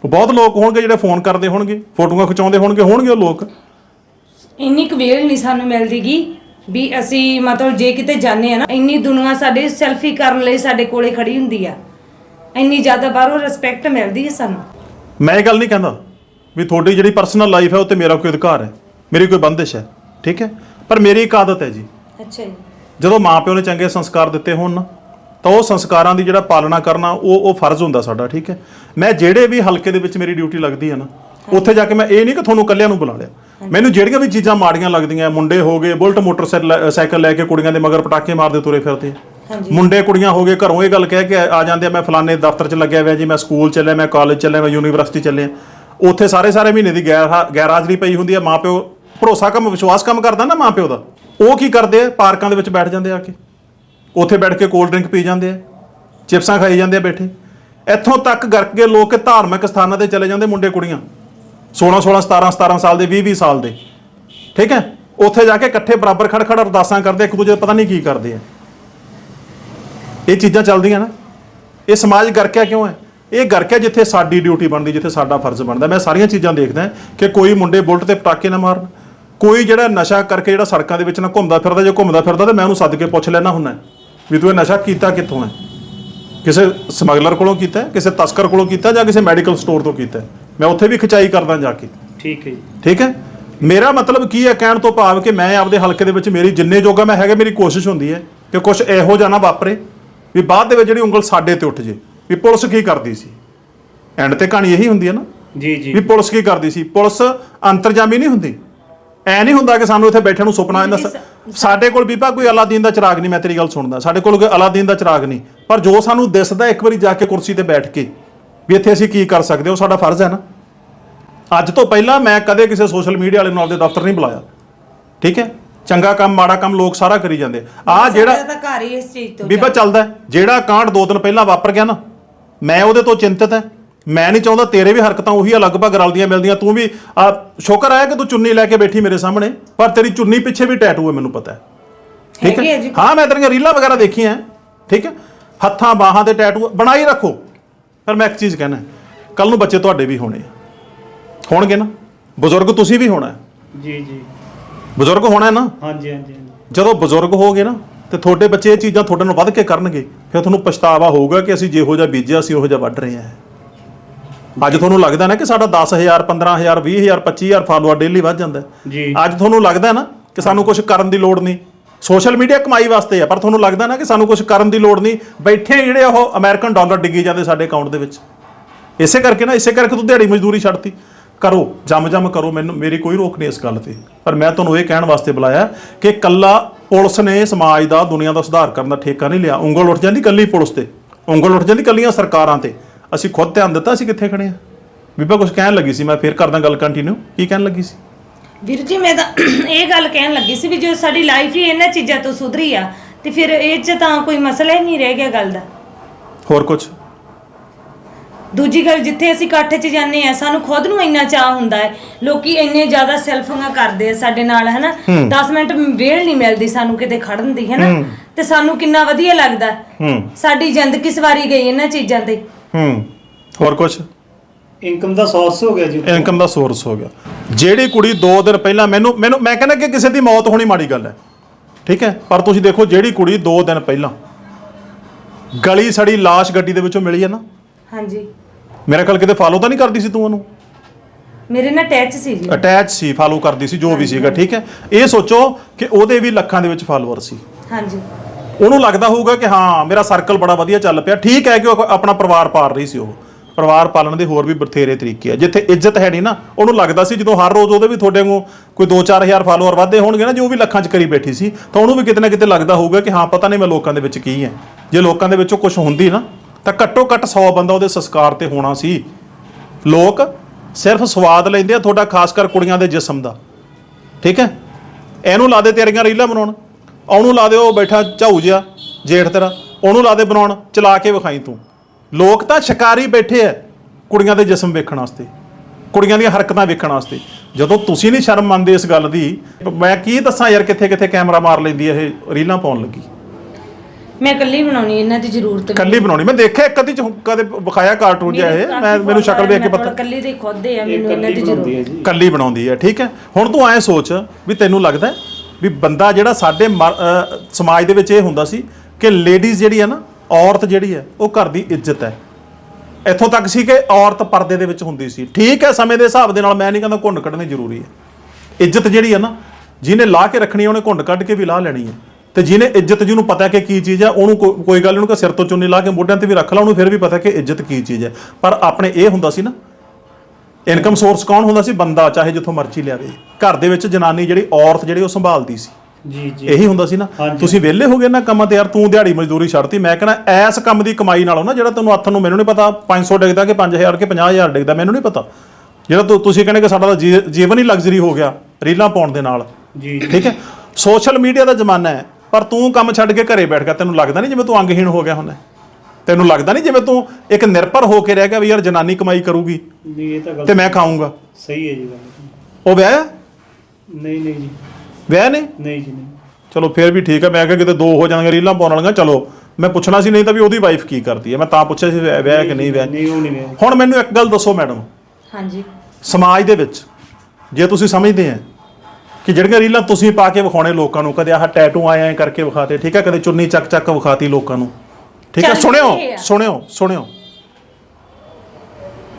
ਬਹੁਤ ਲੋਕ ਹੋਣਗੇ ਜਿਹੜੇ ਫੋਨ ਕਰਦੇ ਹੋਣਗੇ ਫੋਟੋਆਂ ਖਿਚਾਉਂਦੇ ਹੋਣਗੇ ਹੋਣਗੇ ਉਹ ਲੋਕ। ਇੰਨੀ ਕੁ ਵੇਲ ਨਹੀਂ ਸਾਨੂੰ ਮਿਲਦੀਗੀ ਵੀ ਅਸੀਂ ਮਤਲਬ ਜੇ ਕਿਤੇ ਜਾਂਦੇ ਆ ਨਾ ਇੰਨੀ ਦੁਨੀਆ ਸਾਡੇ ਸੈਲਫੀ ਕਰਨ ਲਈ ਸਾਡੇ ਕੋਲੇ ਖੜੀ ਹੁੰਦੀ ਆ। ਇੰਨੀ ਜ਼ਿਆਦਾ ਬਾਹਰੋਂ ਰਿਸਪੈਕਟ ਮਿਲਦੀ ਹੈ ਸਾਨੂੰ। ਮੈਂ ਇਹ ਗੱਲ ਨਹੀਂ ਕਹਿੰਦਾ ਵੀ ਤੁਹਾਡੀ ਜਿਹੜੀ ਪਰਸਨਲ ਲਾਈਫ ਹੈ ਉਹ ਤੇ ਮੇਰਾ ਕੋਈ ਅਧਿਕਾਰ ਹੈ ਮੇਰੀ ਕੋਈ ਬੰਦਿਸ਼ ਹੈ। ਠੀਕ ਹੈ? ਪਰ ਮੇਰੀ ਇੱਕ ਆਦਤ ਹੈ ਜੀ। ਅੱਛਾ ਜੀ। ਜਦੋਂ ਮਾਪਿਓ ਨੇ ਚੰਗੇ ਸੰਸਕਾਰ ਦਿੱਤੇ ਹੋਣ ਨਾ ਤਾਂ ਉਹ ਸੰਸਕਾਰਾਂ ਦੀ ਜਿਹੜਾ ਪਾਲਣਾ ਕਰਨਾ ਉਹ ਉਹ ਫਰਜ਼ ਹੁੰਦਾ ਸਾਡਾ ਠੀਕ ਹੈ? ਮੈਂ ਜਿਹੜੇ ਵੀ ਹਲਕੇ ਦੇ ਵਿੱਚ ਮੇਰੀ ਡਿਊਟੀ ਲੱਗਦੀ ਹੈ ਨਾ ਉੱਥੇ ਜਾ ਕੇ ਮੈਂ ਇਹ ਨਹੀਂ ਕਿ ਤੁਹਾਨੂੰ ਇਕੱਲਿਆਂ ਨੂੰ ਬੁਲਾ ਲਿਆ। ਮੈਨੂੰ ਜਿਹੜੀਆਂ ਵੀ ਚੀਜ਼ਾਂ ਮਾੜੀਆਂ ਲੱਗਦੀਆਂ ਮੁੰਡੇ ਹੋ ਗਏ ਬੁਲਟ ਮੋਟਰਸਾਈਕਲ ਸਾਈਕਲ ਲੈ ਕੇ ਕੁੜੀਆਂ ਦੇ ਮਗਰ ਪਟਾਕੇ ਮਾਰਦੇ ਤੁਰੇ ਫਿਰਦੇ। ਮੁੰਡੇ ਕੁੜੀਆਂ ਹੋ ਗਏ ਘਰੋਂ ਇਹ ਗੱਲ ਕਹਿ ਕੇ ਆ ਜਾਂਦੇ ਆ ਮੈਂ ਫਲਾਣੇ ਦਫ਼ਤਰ 'ਚ ਲੱਗਿਆ ਹੋਇਆ ਜੀ ਮੈਂ ਸਕੂਲ ਚੱਲਿਆ ਮੈਂ ਕਾਲਜ ਚੱਲਿਆ ਮੈਂ ਯੂਨੀਵਰਸਿਟੀ ਚੱਲਿਆ। ਉੱਥੇ ਸਾਰੇ ਸਾਰੇ ਮਹੀਨੇ ਦੀ ਗੈਰ ਗੈਰ ਹਾਜ਼ਰੀ ਪਈ ਹੁੰਦੀ ਹੈ ਮਾਪਿਓ ਭਰੋਸਾ ਕੰਮ, ਵਿਸ਼ਵਾਸ ਕੰਮ ਕਰਦਾ ਨਾ ਮਾਂ ਪਿਓ ਦਾ? ਉਹ ਕੀ ਕਰਦੇ ਆ? ਪਾਰਕਾਂ ਦੇ ਵਿੱਚ ਬੈਠ ਜਾਂਦੇ ਆ ਕੇ। ਉੱਥੇ ਬੈਠ ਕੇ ਕੋਲਡ ਡਰਿੰਕ ਪੀ ਜਾਂਦੇ ਆ, ਚਿਪਸਾਂ ਖਾਈ ਜਾਂਦੇ ਆ ਬੈਠੇ। ਇੱਥੋਂ ਤੱਕ ਕਰਕੇ ਲੋਕ ਧਾਰਮਿਕ ਸਥਾਨਾਂ ਤੇ ਚਲੇ ਜਾਂਦੇ ਮੁੰਡੇ ਕੁੜੀਆਂ। 16 16 17 17 ਸਾਲ ਦੇ 20 20 ਸਾਲ ਦੇ। ਠੀਕ ਹੈ? ਉੱਥੇ ਜਾ ਕੇ ਇਕੱਠੇ ਬਰਾਬਰ ਖੜ ਖੜ ਅਰਦਾਸਾਂ ਕਰਦੇ ਇੱਕ ਦੂਜੇ ਦਾ ਪਤਾ ਨਹੀਂ ਕੀ ਕਰਦੇ ਆ। ਇਹ ਚੀਜ਼ਾਂ ਚੱਲਦੀਆਂ ਨਾ। ਇਹ ਸਮਾਜ ਗਰਕਿਆ ਕਿਉਂ ਹੈ? ਇਹ ਗਰਕਿਆ ਜਿੱਥੇ ਸਾਡੀ ਡਿਊਟੀ ਬਣਦੀ, ਜਿੱਥੇ ਸਾਡਾ ਫਰਜ਼ ਬਣਦਾ। ਮੈਂ ਸਾਰੀਆਂ ਚੀਜ਼ਾਂ ਦੇਖਦਾ ਕਿ ਕੋਈ ਮੁੰਡੇ ਬੁਲਟ ਤੇ ਪਟਾਕੇ ਨਾ ਮਾਰਨ। ਕੋਈ ਜਿਹੜਾ ਨਸ਼ਾ ਕਰਕੇ ਜਿਹੜਾ ਸੜਕਾਂ ਦੇ ਵਿੱਚ ਨਾ ਘੁੰਮਦਾ ਫਿਰਦਾ ਜੇ ਘੁੰਮਦਾ ਫਿਰਦਾ ਤੇ ਮੈਂ ਉਹਨੂੰ ਸੱਦ ਕੇ ਪੁੱਛ ਲੈਣਾ ਹੁੰਦਾ ਵੀ ਤੂੰ ਇਹ ਨਸ਼ਾ ਕੀਤਾ ਕਿੱਥੋਂ ਹੈ? ਕਿਸੇ ਸਮਗਲਰ ਕੋਲੋਂ ਕੀਤਾ ਕਿਸੇ ਤਸਕਰ ਕੋਲੋਂ ਕੀਤਾ ਜਾਂ ਕਿਸੇ ਮੈਡੀਕਲ ਸਟੋਰ ਤੋਂ ਕੀਤਾ? ਮੈਂ ਉੱਥੇ ਵੀ ਖਿਚਾਈ ਕਰਦਾ ਜਾ ਕੇ। ਠੀਕ ਹੈ ਜੀ। ਠੀਕ ਹੈ? ਮੇਰਾ ਮਤਲਬ ਕੀ ਹੈ ਕਹਿਣ ਤੋਂ ਭਾਵ ਕਿ ਮੈਂ ਆਪਦੇ ਹਲਕੇ ਦੇ ਵਿੱਚ ਮੇਰੀ ਜਿੰਨੇ ਜੋਗਾ ਮੈਂ ਹੈਗਾ ਮੇਰੀ ਕੋਸ਼ਿਸ਼ ਹੁੰਦੀ ਹੈ ਕਿ ਕੁਝ ਇਹੋ ਜਿਹਾ ਨਾ ਵਾਪਰੇ ਵੀ ਬਾਅਦ ਦੇ ਵਿੱਚ ਜਿਹੜੀ ਉਂਗਲ ਸਾਡੇ ਤੇ ਉੱਠ ਜੇ। ਵੀ ਪੁਲਿਸ ਕੀ ਕਰਦੀ ਸੀ? ਐਂਡ ਤੇ ਕਹਾਣੀ ਇਹੀ ਹੁੰਦੀ ਹੈ ਨਾ? ਜੀ ਜੀ। ਵੀ ਪੁਲਿਸ ਕੀ ਕਰਦੀ ਸੀ? ਪੁਲਿਸ ਅੰਤਰਜਾਮੀ ਨਹੀਂ ਹੁੰਦੀ? ਐ ਨਹੀਂ ਹੁੰਦਾ ਕਿ ਸਾਨੂੰ ਇੱਥੇ ਬੈਠੇ ਨੂੰ ਸੁਪਨਾ ਆਉਂਦਾ। ਜੀ, ਸਾਡੇ ਕੋਲ ਬੀਬਾ ਕੋਈ ਅਲਾਦੀਨ ਦਾ ਚਿਰਾਗ ਨਹੀਂ ਮੈਂ ਤੇਰੀ ਗੱਲ ਸੁਣਦਾ। ਸਾਡੇ ਕੋਲ ਕੋਈ ਅਲਾਦੀਨ ਦਾ ਚਿਰਾਗ ਨਹੀਂ। ਪਰ ਜੋ ਸਾਨੂੰ ਦਿਸਦਾ ਇੱਕ ਵਾਰੀ ਜਾ ਕੇ ਕੁਰਸੀ ਤੇ ਬੈਠ ਕੇ ਵੀ ਇੱਥੇ ਅਸੀਂ ਕੀ ਕਰ ਸਕਦੇ ਹਾਂ, ਉਹ ਸਾਡਾ ਫਰਜ਼ ਹੈ ਨਾ। ਅੱਜ ਤੋਂ ਪਹਿਲਾਂ ਮੈਂ ਕਦੇ ਕਿਸੇ ਸੋਸ਼ਲ ਮੀਡੀਆ ਵਾਲੇ ਨੂੰ ਆਪਦੇ ਦਫ਼ਤਰ ਨਹੀਂ ਬੁਲਾਇਆ। ਠੀਕ ਹੈ? ਚੰਗਾ ਕੰਮ ਮਾੜਾ ਕੰਮ ਲੋਕ ਸਾਰਾ ਕਰੀ ਜਾਂਦੇ। ਆ ਜਿਹੜਾ ਸਾਡਾ ਤਾਂ ਘਰ ਹੀ ਇਸ ਚੀਜ਼ ਤੋਂ ਬੀਬਾ ਚੱਲਦਾ ਹੈ। ਜਿਹੜਾ ਕਾਂਡ ਦੋ ਦਿਨ ਪਹਿਲਾਂ ਵਾਪਰ ਗਿਆ ਨਾ ਮੈਂ ਉਹਦੇ ਤੋਂ ਚਿੰਤਤ ਹੈ। ਮੈਂ ਨਹੀਂ ਚਾਹੁੰਦਾ ਤੇਰੇ ਵੀ ਹਰਕਤਾਂ ਉਹੀ ਆ ਲਗਭਗ ਰਲਦੀਆਂ ਮਿਲਦੀਆਂ। ਤੂੰ ਵੀ ਆ ਸ਼ੁਕਰ ਹੈ ਕਿ ਤੂੰ ਚੁੰਨੀ ਲੈ ਕੇ ਬੈਠੀ ਮੇਰੇ ਸਾਹਮਣੇ ਪਰ ਤੇਰੀ ਚੁੰਨੀ ਪਿੱਛੇ ਵੀ ਟੈਟੂ ਹੈ ਮੈਨੂੰ ਪਤਾ ਹੈ। ਠੀਕ ਹੈਗੇ ਹੈ? ਜੀ। ਹਾਂ ਮੈਂ ਤੇਰੀਆਂ ਰੀਲਾਂ ਵਗੈਰਾ ਦੇਖੀਆਂ ਠੀਕ ਹੈ? ਹੱਥਾਂ ਬਾਹਾਂ ਤੇ ਟੈਟੂ ਬਣਾਈ ਰੱਖੋ। ਪਰ ਮੈਂ ਇੱਕ ਚੀਜ਼ ਕਹਿਣਾ ਕੱਲ ਨੂੰ ਬੱਚੇ ਤੁਹਾਡੇ ਵੀ ਹੋਣੇ ਆ। ਹੋਣਗੇ ਨਾ? ਬਜ਼ੁਰਗ ਤੁਸੀਂ ਵੀ ਹੋਣਾ ਹੈ। ਜੀ ਜੀ। ਬਜ਼ੁਰਗ ਹੋਣਾ ਹੈ ਨਾ? ਹਾਂਜੀ ਹਾਂਜੀ ਹਾਂਜੀ। ਜਦੋਂ ਬਜ਼ੁਰਗ ਹੋਗੇ ਨਾ ਤੇ ਤੁਹਾਡੇ ਬੱਚੇ ਇਹ ਚੀਜ਼ਾਂ ਤੁਹਾਡੇ ਨਾਲ ਵੱਧ ਕੇ ਕਰਨਗੇ ਫਿਰ ਤੁਹਾਨੂੰ ਪਛਤਾਵਾ ਹੋਊਗਾ ਕਿ ਅਸੀਂ ਜਿਹੋ ਜਿਹਾ ਬੀਜਿਆ ਸੀ ਉਹੋ ਜਿਹਾ ਵੱਢ ਰਹੇ ਹਾਂ। ਅੱਜ ਤੁਹਾਨੂੰ ਲੱਗਦਾ ਨਾ ਕਿ ਸਾਡਾ 10000 15000 20000 25000 ਫਾਲੋਅਰ ਡੇਲੀ ਵੱਧ ਜਾਂਦਾ। ਜੀ। ਅੱਜ ਤੁਹਾਨੂੰ ਲੱਗਦਾ ਨਾ ਕਿ ਸਾਨੂੰ ਕੁਝ ਕਰਨ ਦੀ ਲੋੜ ਨਹੀਂ। ਸੋਸ਼ਲ ਮੀਡੀਆ ਕਮਾਈ ਵਾਸਤੇ ਆ ਪਰ ਤੁਹਾਨੂੰ ਲੱਗਦਾ ਨਾ ਕਿ ਸਾਨੂੰ ਕੁਝ ਕਰਨ ਦੀ ਲੋੜ ਨਹੀਂ। ਬੈਠੇ ਜਿਹੜੇ ਉਹ ਅਮਰੀਕਨ ਡਾਲਰ ਡਿੱਗੀ ਜਾਂਦੇ ਸਾਡੇ ਅਕਾਊਂਟ ਦੇ ਵਿੱਚ। ਇਸੇ ਕਰਕੇ ਨਾ ਇਸੇ ਕਰਕੇ ਤੂੰ ਦਿਹਾੜੀ ਮਜ਼ਦੂਰੀ ਛੱਡਤੀ। ਕਰੋ ਜਮ ਜਮ ਕਰੋ ਮੈਨੂੰ ਮੇਰੀ ਕੋਈ ਰੋਕ ਨਹੀਂ ਇਸ ਗੱਲ ਤੇ। ਪਰ ਮੈਂ ਤੁਹਾਨੂੰ ਇਹ ਕਹਿਣ ਵਾਸਤੇ ਬੁਲਾਇਆ ਕਿ ਕੱਲਾ ਪੁਲਿਸ ਨੇ ਸਮਾਜ ਦਾ ਦੁਨੀਆ ਦਾ ਸੁਧਾਰ ਕਰਨ ਦਾ ਠੇਕਾ ਨਹੀਂ ਲਿਆ। ਉਂਗਲ ਉੱਠ ਜਾਂਦੀ ਕੱਲੀ ਪੁਲਿਸ ਤੇ। ਉਂਗਲ ਉੱਠ ਜਾਂਦੀ ਕੱਲੀਆਂ ਸਰਕਾਰਾਂ ਤੇ। ਅਸੀਂ ਖੁਦ ਧਿਆਨ ਦਿੱਤਾ ਅਸੀਂ ਕਿੱਥੇ ਖੜੇ ਆ? ਬੀਬਾ ਕੁਝ ਕਹਿਣ ਲੱਗੀ ਸੀ ਮੈਂ ਫੇਰ ਕਰਦਾ ਗੱਲ ਕੰਟੀਨਿਊ ਕੀ ਕਹਿਣ ਲੱਗੀ ਸੀ? ਵੀਰ ਜੀ ਮੈਂ ਤਾਂ ਇਹ ਗੱਲ ਕਹਿਣ ਲੱਗੀ ਸੀ ਵੀ ਜੋ ਸਾਡੀ ਲਾਈਫ ਹੀ ਇਹਨਾਂ ਚੀਜ਼ਾਂ ਤੋਂ ਸੁਧਰੀ ਆ ਤੇ ਫਿਰ ਇਹ 'ਚ ਤਾਂ ਕੋਈ ਮਸਲਾ ਹੀ ਨਹੀਂ ਰਹਿ ਗਿਆ ਗੱਲ ਦਾ। ਹੋਰ ਕੁਝ ਦੂਜੀ ਗੱਲ ਜਿੱਥੇ ਅਸੀਂ ਇਕੱਠ 'ਚ ਜਾਂਦੇ ਆ ਸਾਨੂੰ ਖੁਦ ਨੂੰ ਇੰਨਾ ਚਾਹ ਹੁੰਦਾ ਹੈ ਲੋਕੀ ਇੰਨੇ ਜ਼ਿਆਦਾ ਸੈਲਫੀਆਂ ਕਰਦੇ ਆ ਸਾਡੇ ਨਾਲ ਹਨਾ? 10 ਮਿੰਟ ਵੇਲ ਨਹੀਂ ਮਿਲਦੀ ਸਾਨੂੰ ਕਿਤੇ ਖੜਨ ਦੀ ਹਨਾ? ਤੇ ਸਾਨੂੰ ਕਿੰਨਾ ਵਧੀਆ ਲੱਗਦਾ। ਸਾਡੀ ਜ਼ਿੰਦਗੀ ਸਵਾਰੀ ਗਈ ਇਹਨਾਂ ਚੀਜ਼ਾਂ ਤੇ। ਹੂੰ ਹੋਰ ਕੁਝ ਇਨਕਮ ਦਾ ਸੋਰਸ ਹੋ ਗਿਆ ਜੀ ਇਨਕਮ ਦਾ ਸੋਰਸ ਹੋ ਗਿਆ। ਜਿਹੜੀ ਕੁੜੀ 2 ਦਿਨ ਪਹਿਲਾਂ ਮੈਨੂੰ ਮੈਨੂੰ ਮੈਂ ਕਹਿੰਦਾ ਕਿ ਕਿਸੇ ਦੀ ਮੌਤ ਹੋਣੀ ਮਾੜੀ ਗੱਲ ਹੈ। ਠੀਕ ਹੈ? ਪਰ ਤੁਸੀਂ ਦੇਖੋ ਜਿਹੜੀ ਕੁੜੀ 2 ਦਿਨ ਪਹਿਲਾਂ। ਗਲੀ ਸੜੀ ਲਾਸ਼ ਗੱਡੀ ਦੇ ਵਿੱਚੋਂ ਮਿਲੀ ਹੈ ਨਾ? ਹਾਂਜੀ। ਮੇਰਾ ਖਿਆਲ ਕਿਤੇ ਫਾਲੋ ਤਾਂ ਨਹੀਂ ਕਰਦੀ ਸੀ ਤੂੰ ਉਹਨੂੰ? ਮੇਰੇ ਨਾਲ ਅਟੈਚ ਸੀ ਜੀ। ਅਟੈਚ ਸੀ ਫਾਲੋ ਕਰਦੀ ਸੀ ਜੋ ਵੀ ਸੀਗਾ ਠੀਕ ਹੈ? ਇਹ ਸੋਚੋ ਕਿ ਉਹਦੇ ਵੀ ਲੱਖਾਂ ਦੇ ਵਿੱਚ ਫਾਲੋਅਰ ਸੀ। ਹਾਂਜੀ। ਉਹਨੂੰ ਲੱਗਦਾ ਹੋਊਗਾ ਕਿ ਹਾਂ, ਮੇਰਾ ਸਰਕਲ ਬੜਾ ਵਧੀਆ ਚੱਲ ਪਿਆ। ਠੀਕ ਹੈ ਕਿ ਉਹ ਆਪਣਾ ਪਰਿਵਾਰ ਪਾਲ ਰਹੀ ਸੀ ਉਹ। ਪਰਿਵਾਰ ਪਾਲਣ ਦੇ ਹੋਰ ਵੀ ਬਥੇਰੇ ਤਰੀਕੇ ਆ। ਜਿੱਥੇ ਇੱਜ਼ਤ ਹੈ ਨਹੀਂ ਨਾ, ਉਹਨੂੰ ਲੱਗਦਾ ਸੀ ਜਦੋਂ ਹਰ ਰੋਜ਼ ਉਹਦੇ ਵੀ ਤੁਹਾਡੇ ਵਾਂਗੂ ਕੋਈ 2-4000 ਫਾਲੋਅਰ ਵੱਧਦੇ ਹੋਣਗੇ ਨਾ ਜੋ ਵੀ ਲੱਖਾਂ 'ਚ ਕਰੀ ਬੈਠੀ ਸੀ, ਤਾਂ ਉਹਨੂੰ ਵੀ ਕਿਤੇ ਨਾ ਕਿਤੇ ਲੱਗਦਾ ਹੋਊਗਾ ਕਿ ਹਾਂ, ਪਤਾ ਨਹੀਂ ਮੈਂ ਲੋਕਾਂ ਦੇ ਵਿੱਚ ਕੀ ਹੈ ਜੇ ਲੋਕਾਂ ਦੇ ਵਿੱਚੋਂ ਕੁਝ ਹੁੰਦੀ ਨਾ, ਤਾਂ ਘੱਟੋ ਘੱਟ 100 ਬੰਦਾ ਉਹਦੇ ਸੰਸਕਾਰ ਤੇ ਹੋਣਾ ਸੀ। ਲੋਕ ਸਿਰਫ ਸਵਾਦ ਲੈਂਦੇ ਆ ਤੁਹਾਡਾ, ਖਾਸ ਕਰ ਕੁੜੀਆਂ ਦੇ ਜਿਸਮ ਦਾ। ਠੀਕ ਹੈ? ਇਹਨੂੰ ਲਾ ਦੇ ਤੇਰੀਆਂ ਰੀਲਾਂ ਬਣਾਉਣ। ਉਹਨੂੰ ਲਾ ਦੇ ਉਹ ਬੈਠਾ ਝਾਊ ਜਿਹਾ ਜੇਠ ਤੇਰਾ। ਉਹਨੂੰ ਲਾ ਦੇ ਬਣਾਉਣ ਚਲਾ ਕੇ ਵਿਖਾਈ ਤੂੰ। ਲੋਕ ਤਾਂ ਸ਼ਿਕਾਰੀ ਬੈਠੇ ਐ ਕੁੜੀਆਂ ਦੇ ਜਿਸਮ ਵੇਖਣ ਵਾਸਤੇ ਕੁੜੀਆਂ ਦੀਆਂ ਹਰਕਤਾਂ ਵੇਖਣ ਵਾਸਤੇ। ਜਦੋਂ ਤੁਸੀਂ ਨਹੀਂ ਸ਼ਰਮ ਮੰਨਦੇ ਇਸ ਗੱਲ ਦੀ ਮੈਂ ਕੀ ਦੱਸਾਂ ਯਾਰ ਕਿੱਥੇ ਕਿੱਥੇ ਕੈਮਰਾ ਮਾਰ ਲੈਂਦੀ ਐ ਇਹ ਰੀਲਾਂ ਪਾਉਣ ਲੱਗੀ। ਮੈਂ ਇਕੱਲੀ ਬਣਾਉਣੀ ਇਹਨਾਂ ਦੀ ਜ਼ਰੂਰਤ ਕੱਲੀ ਬਣਾਉਣੀ। ਮੈਂ ਦੇਖਿਆ ਇੱਕ ਅੱਧੀ ਚ ਕਦੇ ਵਿਖਾਇਆ ਕਾਰਟੂਨ ਜਿਹਾ ਇਹ ਮੈਂ ਮੈਨੂੰ ਸ਼ਕਲ ਵੇਖ ਕੇ ਪਤਾ ਇਕੱਲੀ ਦੇ ਖੁਦ ਆ ਮੈਨੂੰ ਇਹਨਾਂ ਦੀ ਕੱਲੀ ਜ਼ਰੂਰਤ ਕੱਲੀ ਬਣਾਉਂਦੀ ਹੈ ਠੀਕ ਹੈ ਹੁਣ ਤੂੰ ਐਂ ਸੋਚ ਵੀ ਤੈਨੂੰ ਲੱਗਦਾ ਹੈ ਵੀ ਬੰਦਾ ਜਿਹੜਾ ਸਾਡੇ ਮਰ- ਸਮਾਜ ਦੇ ਵਿੱਚ ਇਹ ਹੁੰਦਾ ਸੀ ਕਿ ਲੇਡੀਜ਼ ਜਿਹੜੀ ਹੈ ਨਾ, ਔਰਤ ਜਿਹੜੀ ਹੈ ਉਹ ਘਰ ਦੀ ਇੱਜ਼ਤ ਹੈ। ਇੱਥੋਂ ਤੱਕ ਸੀ ਕਿ ਔਰਤ ਪਰਦੇ ਦੇ ਵਿੱਚ ਹੁੰਦੀ ਸੀ। ਠੀਕ ਹੈ, ਸਮੇਂ ਦੇ ਹਿਸਾਬ ਦੇ ਨਾਲ ਮੈਂ ਨਹੀਂ ਕਹਿੰਦਾ ਘੁੰਡ ਕੱਢਣੀ ਜ਼ਰੂਰੀ ਹੈ। ਇੱਜ਼ਤ ਜਿਹੜੀ ਹੈ ਨਾ, ਜਿਹਨੇ ਲਾ ਕੇ ਰੱਖਣੀ ਉਹਨੇ ਘੁੰਡ ਕੱਢ ਕੇ ਵੀ ਲਾ ਲੈਣੀ ਹੈ। ਤੇ ਜਿਹਨੇ ਇੱਜ਼ਤ, ਜਿਹਨੂੰ ਪਤਾ ਕਿ ਕੀ ਚੀਜ਼ ਹੈ ਉਹਨੂੰ ਕੋ- ਕੋਈ ਗੱਲ ਉਹਨੂੰ ਕਿ ਸਿਰ ਤੋਂ ਚੁੰਨੀ ਲਾ ਕੇ ਮੋਢਿਆਂ ਤੇ ਵੀ ਰੱਖ ਲਾ, ਉਹਨੂੰ ਫਿਰ ਵੀ ਪਤਾ ਕਿ ਇੱਜ਼ਤ ਕੀ ਚੀਜ਼ ਹੈ। ਪਰ ਆਪਣੇ ਇਹ ਹੁੰਦਾ ਸੀ ਨਾ ਇਨਕਮ ਸੋਰਸ ਕੌਣ ਹੁੰਦਾ ਸੀ? ਬੰਦਾ ਚਾਹੇ ਜਿੱਥੋਂ ਮਰਜ਼ੀ ਲਿਆਵੇ ਘਰ ਦੇ ਵਿੱਚ ਜਨਾਨੀ ਜਿਹੜੀ ਔਰਤ ਜਿਹੜੀ ਉਹ ਸੰਭਾਲਦੀ ਸੀ। ਜੀ ਜੀ। ਇਹੀ ਹੁੰਦਾ ਸੀ ਨਾ। ਤੁਸੀਂ ਵਿਹਲੇ ਹੋ ਗਏ ਨਾ ਕੰਮਾਂ ਤੇ ਯਾਰ ਤੂੰ ਦਿਹਾੜੀ ਮਜ਼ਦੂਰੀ ਛੱਡਤੀ। ਮੈਂ ਕਹਿੰਦਾ ਐਸ ਕੰਮ ਦੀ ਕਮਾਈ ਨਾਲੋਂ ਨਾ ਜਿਹੜਾ ਤੈਨੂੰ ਹੱਥ ਨੂੰ ਮੈਨੂੰ ਨਹੀਂ ਪਤਾ 500 ਡਿੱਗਦਾ ਕਿ 5000 ਕਿ 50000 ਡਿੱਗਦਾ ਮੈਨੂੰ ਨਹੀਂ ਪਤਾ। ਜਿਹੜਾ ਤੂੰ ਤੁਸੀਂ ਕਹਿੰਦੇ ਕਿ ਸਾਡਾ ਤਾਂ ਜੀ- ਜੀਵਨ ਹੀ ਲਗਜ਼ਰੀ ਹੋ ਗਿਆ ਰੀਲਾਂ ਪਾਉਣ ਦੇ ਨਾਲ। ਜੀ ਜੀ। ਠੀਕ ਹੈ? ਸੋਸ਼ਲ ਮੀਡੀਆ ਦਾ ਜ਼ਮਾਨਾ ਹੈ ਪਰ ਤੂੰ ਕੰਮ ਛੱਡ ਕੇ ਘਰੇ ਬੈਠ ਗਿਆ। ਤੈਨੂੰ ਲੱਗਦਾ ਨਹੀਂ ਜਿਵੇਂ ਤੂੰ ਅੰਗਹੀਣ ਹੋ ਗਿਆ ਹੁੰਦਾ ਤੈਨੂੰ ਲੱਗਦਾ ਨਹੀਂ ਜਿਵੇਂ ਤੂੰ ਇੱਕ ਨਿਰਭਰ ਹੋ ਕੇ ਰਹਿ ਗਿਆ ਵੀ ਯਾਰ ਜਨਾਨੀ ਕਮਾਈ ਕਰੂਗੀ? ਨਹੀਂ ਇਹ ਤਾਂ ਗੱਲ ਤੇ ਮੈਂ ਖਾਊਂਗਾ। ਸਹੀ ਹੈ ਜੀ ਗੱਲ। ਉਹ ਵਿਆਹ? ਨਹੀਂ ਨਹੀਂ ਜੀ। ਵਿਆਹ ਨਹੀਂ ਨਹੀਂ ਜੀ ਨਹੀਂ। ਚਲੋ ਫਿਰ ਵੀ ਠੀਕ ਹੈ ਮੈਂ ਕਿਹਾ ਕਿਤੇ ਦੋ ਹੋ ਜਾਣਗੇ ਰੀਲਾਂ ਪਾਉਣ ਵਾਲੀਆਂ ਚਲੋ। ਮੈਂ ਪੁੱਛਣਾ ਸੀ ਨਹੀਂ ਤਾਂ ਵੀ ਉਹਦੀ ਵਾਈਫ ਕੀ ਕਰਦੀ ਹੈ ਮੈਂ ਤਾਂ ਪੁੱਛਿਆ ਸੀ ਵਿਆਹ ਵਿਆਹ ਕਿ ਨਹੀਂ ਵਿਆਹ? ਨਹੀਂ ਉਹ ਨਹੀਂ ਵਿਆਹ। ਹੁਣ ਮੈਨੂੰ ਇੱਕ ਗੱਲ ਦੱਸੋ ਮੈਡਮ। ਹਾਂਜੀ। ਸਮਾਜ ਦੇ ਵਿੱਚ ਜੇ ਤੁਸੀਂ ਸਮਝਦੇ ਆ ਕਿ ਜਿਹੜੀਆਂ ਰੀਲਾਂ ਤੁਸੀਂ ਪਾ ਕੇ ਵਿਖਾਉਣੇ ਲੋਕਾਂ ਨੂੰ ਕਦੇ ਆਹ ਟੈਟੂ ਆਏ ਐ ਕਰਕੇ ਵਿਖਾਤੇ ਠੀਕ ਹੈ ਕਦੇ ਚੁੰਨੀ ਚੱਕ ਚੱਕ ਵਿਖਾਤੀ ਲੋਕਾਂ ਨੂੰ। ਠੀਕ ਹੈ ਚੱਲ ਸੁਣਿਓ ਰਹੇ ਆ। ਸੁਣਿਓ ਸੁਣਿਓ।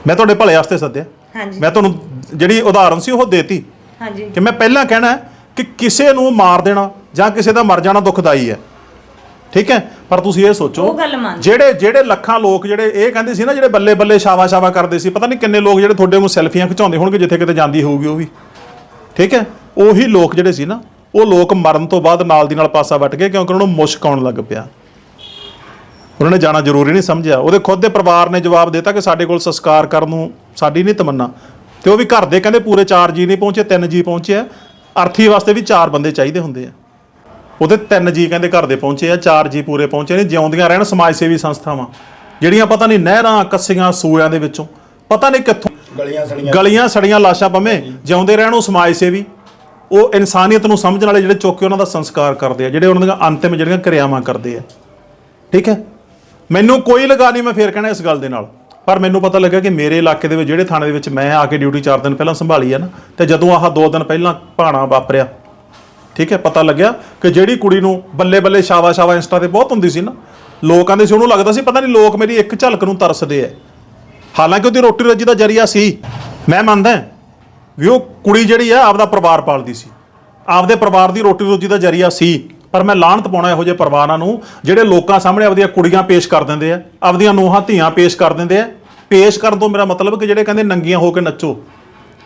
ਮੈਂ ਤੁਹਾਡੇ ਭਲੇ ਵਾਸਤੇ ਸੱਦਿਆ। ਹਾਂਜੀ। ਮੈਂ ਤੁਹਾਨੂੰ ਜਿਹੜੀ ਉਦਾਹਰਨ ਸੀ ਉਹ ਦੇਤੀ ਹਾਂਜੀ। ਕਿ ਮੈਂ ਪਹਿਲਾਂ ਕਹਿਣਾ ਹੈ ਕਿ ਕਿਸੇ ਨੂੰ ਮਾਰ ਦੇਣਾ ਜਾਂ ਕਿਸੇ ਦਾ ਮਰ ਜਾਣਾ ਦੁਖਦਾਈ ਹੈ। ਠੀਕ ਹੈ? ਪਰ ਤੁਸੀਂ ਇਹ ਸੋਚੋ ਉਹ ਗੱਲ ਮੰਨ ਜਿਹੜੇ ਜਿਹੜੇ ਲੱਖਾਂ ਲੋਕ ਜਿਹੜੇ ਇਹ ਕਹਿੰਦੇ ਸੀ ਨਾ ਜਿਹੜੇ ਬੱਲੇ ਬੱਲੇ ਸ਼ਾਵਾ ਸ਼ਾਵਾ ਕਰਦੇ ਸੀ ਪਤਾ ਨਹੀਂ ਕਿੰਨੇ ਲੋਕ ਜਿਹੜੇ ਤੁਹਾਡੇ ਨੂੰ ਸੈਲਫੀਆਂ ਖਿਚਾਉਂਦੇ ਹੋਣਗੇ ਜਿੱਥੇ ਕਿਤੇ ਜਾਂਦੀ ਹੋਊਗੀ ਉਹ ਵੀ। ਠੀਕ ਹੈ? ਉਹੀ ਲੋਕ ਜਿਹੜੇ ਸੀ ਨਾ ਉਹ ਲੋਕ ਮਰਨ ਤੋਂ ਬਾਅਦ ਨਾਲ ਦੀ ਨਾਲ ਪਾਸਾ ਵੱਟ ਗਏ ਕਿਉਂਕਿ ਉਹਨਾਂ ਨੂੰ ਮੁਸ਼ਕ ਆਉਣ ਲੱਗ ਪਿਆ। ਉਹਨਾਂ ਨੇ ਜਾਣਾ ਜ਼ਰੂਰੀ ਨਹੀਂ ਸਮਝਿਆ। ਉਹਦੇ ਖੁਦ ਦੇ ਪਰਿਵਾਰ ਨੇ ਜਵਾਬ ਦਿੱਤਾ ਕਿ ਸਾਡੇ ਕੋਲ ਸੰਸਕਾਰ ਕਰਨ ਨੂੰ ਸਾਡੀ ਨਹੀਂ ਤਮੰਨਾ। ਤੇ ਉਹ ਵੀ ਘਰ ਦੇ ਕਹਿੰਦੇ ਪੂਰੇ 4 ਜੀ ਨਹੀਂ ਪਹੁੰਚੇ 3 ਜੀ ਪਹੁੰਚੇ ਆ। ਅਰਥੀ ਵਾਸਤੇ ਵੀ 4 ਬੰਦੇ ਚਾਹੀਦੇ ਹੁੰਦੇ ਆ। ਉਹਦੇ 3 ਜੀ ਕਹਿੰਦੇ ਘਰ ਦੇ ਪਹੁੰਚੇ ਆ 4 ਜੀ ਪੂਰੇ ਪਹੁੰਚੇ ਨੇ ਜਿਉਂਦੀਆਂ ਰਹਿਣ ਸਮਾਜ ਸੇਵੀ ਸੰਸਥਾਵਾਂ। ਜਿਹੜੀਆਂ ਪਤਾ ਨਹੀਂ ਨਹਿਰਾਂ ਕੱਸੀਆਂ ਸੂਇਆਂ ਦੇ ਵਿੱਚੋਂ ਪਤਾ ਨਹੀਂ ਕਿੱਥੋਂ ਗਲੀਆਂ ਸੜੀਆਂ। ਗਲੀਆਂ ਸੜੀਆਂ ਲਾਸ਼ਾਂ ਪਵੇਂ ਜਿਉਂਦੇ ਰਹਿਣ ਉਹ ਸਮਾਜ ਸੇਵੀ। ਉਹ ਇਨਸਾਨੀਅਤ ਨੂੰ ਸਮਝਣ ਵਾਲੇ ਜਿਹੜੇ ਚੁੱਕ ਕੇ ਉਹਨਾਂ ਦਾ ਸੰਸਕਾਰ ਕਰਦੇ ਆ ਜਿਹੜੇ ਉਹਨਾਂ ਦੀਆਂ ਅੰਤਿਮ ਜਿਹੜੀਆਂ ਕਿਰਿਆਵਾਂ ਕਰਦੇ ਆ। ਠੀਕ ਹੈ? ਮੈਨੂੰ ਕੋਈ ਲਗਾ ਨਹੀਂ ਮੈਂ ਫੇਰ ਕਹਿਣਾ ਇਸ ਗੱਲ ਦੇ ਨਾਲ। ਪਰ ਮੈਨੂੰ ਪਤਾ ਲੱਗਾ ਕਿ ਮੇਰੇ ਇਲਾਕੇ ਦੇ ਵਿੱਚ, ਜਿਹੜੇ ਥਾਣੇ ਦੇ ਵਿੱਚ ਮੈਂ ਆ ਕੇ ਡਿਊਟੀ 4 ਦਿਨ ਪਹਿਲਾਂ ਸੰਭਾਲੀ ਆ ਨਾ, ਤੇ ਜਦੋਂ ਆਹ 2 ਦਿਨ ਪਹਿਲਾਂ ਭਾਣਾ ਵਾਪਰਿਆ, ਠੀਕ ਹੈ, ਪਤਾ ਲੱਗਿਆ ਕਿ ਜਿਹੜੀ ਕੁੜੀ ਨੂੰ ਬੱਲੇ ਬੱਲੇ ਸ਼ਾਵਾ ਸ਼ਾਵਾ ਇੰਸਟਾ ਤੇ ਬਹੁਤ ਹੁੰਦੀ ਸੀ ਨਾ, ਲੋਕਾਂ ਦੇ ਸੀ, ਉਹਨੂੰ ਲੱਗਦਾ ਸੀ ਪਤਾ ਨਹੀਂ ਲੋਕ ਮੇਰੀ ਇੱਕ ਝਲਕ ਨੂੰ ਤਰਸਦੇ ਆ ਹਾਲਾਂਕਿ ਉਹਦੀ ਰੋਟੀ ਰੋਜੀ ਦਾ ਜਰੀਆ ਸੀ। ਮੈਂ ਮੰਨਦਾ ਵੀ ਉਹ ਕੁੜੀ ਜਿਹੜੀ ਆ, ਆਪਦਾ ਪਰਿਵਾਰ ਪਾਲਦੀ ਸੀ। ਆਪਦੇ ਪਰਿਵਾਰ ਦੀ ਰੋਟੀ ਰੋਜੀ ਦਾ ਜਰੀਆ ਸੀ। ਪਰ ਮੈਂ ਲਾਹਣਤ ਪਾਉਣਾ ਇਹੋ ਜਿਹੇ ਪਰਿਵਾਰਾਂ ਨੂੰ, ਜਿਹੜੇ ਲੋਕਾਂ ਸਾਹਮਣੇ ਆਪਦੀਆਂ ਕੁੜੀਆਂ ਪੇਸ਼ ਕਰ ਦਿੰਦੇ ਆ, ਆਪਦੀਆਂ ਨੂੰਹਾਂ ਧੀਆਂ ਪੇਸ਼ ਕਰ ਦਿੰਦੇ ਆ। ਪੇਸ਼ ਕਰਨ ਤੋਂ ਮੇਰਾ ਮਤਲਬ ਕਿ ਜਿਹੜੇ ਕਹਿੰਦੇ ਨੰਗੀਆਂ ਹੋ ਕੇ ਨੱਚੋ।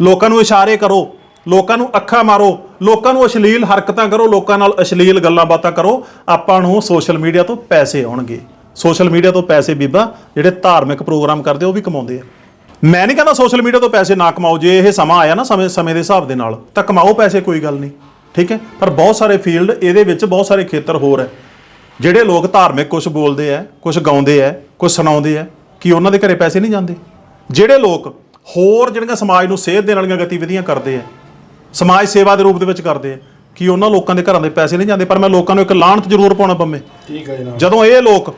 ਲੋਕਾਂ ਨੂੰ ਇਸ਼ਾਰੇ ਕਰੋ, ਲੋਕਾਂ ਨੂੰ ਅੱਖਾਂ ਮਾਰੋ, ਲੋਕਾਂ ਨੂੰ ਅਸ਼ਲੀਲ ਹਰਕਤਾਂ ਕਰੋ, ਲੋਕਾਂ ਨਾਲ ਅਸ਼ਲੀਲ ਗੱਲਾਂ ਬਾਤਾਂ ਕਰੋ। ਆਪਾਂ ਨੂੰ ਸੋਸ਼ਲ ਮੀਡੀਆ ਤੋਂ ਪੈਸੇ ਆਉਣਗੇ। ਸੋਸ਼ਲ ਮੀਡੀਆ ਤੋਂ ਪੈਸੇ ਬੀਬਾ, ਜਿਹੜੇ ਧਾਰਮਿਕ ਪ੍ਰੋਗਰਾਮ ਕਰਦੇ ਉਹ ਵੀ ਕਮਾਉਂਦੇ ਆ। ਮੈਂ ਨਹੀਂ ਕਹਿੰਦਾ ਸੋਸ਼ਲ ਮੀਡੀਆ ਤੋਂ ਪੈਸੇ ਨਾ ਕਮਾਓ, ਜੇ ਇਹ ਸਮਾਂ ਆਇਆ ਨਾ ਸਮੇਂ ਸਮੇਂ ਦੇ ਹਿਸਾਬ ਦੇ ਨਾਲ, ਤਾਂ ਕਮਾਓ ਪੈਸੇ, ਕੋਈ ਗੱਲ ਨਹੀਂ। ਠੀਕ ਹੈ? ਪਰ ਬਹੁਤ ਸਾਰੇ ਫੀਲਡ ਇਹਦੇ ਵਿੱਚ ਬਹੁਤ ਸਾਰੇ ਖੇਤਰ ਹੋਰ ਹੈ। ਜਿਹੜੇ ਲੋਕ ਧਾਰਮਿਕ ਕੁਝ ਬੋਲਦੇ ਆ ਕੁਝ ਗਾਉਂਦੇ ਆ ਕੁਝ ਸੁਣਾਉਂਦੇ ਆ ਕੀ ਉਹਨਾਂ ਦੇ ਘਰੇ ਪੈਸੇ ਨਹੀਂ ਜਾਂਦੇ? ਜਿਹੜੇ ਲੋਕ ਹੋਰ ਜਿਹੜੀਆਂ ਸਮਾਜ ਨੂੰ ਸੇਧ ਦੇਣ ਵਾਲੀਆਂ ਗਤੀਵਿਧੀਆਂ ਕਰਦੇ ਆ ਸਮਾਜ ਸੇਵਾ ਦੇ ਰੂਪ ਦੇ ਵਿੱਚ ਕਰਦੇ ਆ ਕੀ ਉਹਨਾਂ ਲੋਕਾਂ ਦੇ ਘਰਾਂ ਦੇ ਪੈਸੇ ਨਹੀਂ ਜਾਂਦੇ? ਪਰ ਮੈਂ ਲੋਕਾਂ ਨੂੰ ਇੱਕ ਲਾਹਨਤ ਜ਼ਰੂਰ ਪਾਉਣਾ ਪੰਮੇ। ਠੀਕ ਹੈ ਜਨਾਬ। ਜਦੋਂ ਇਹ ਲੋਕ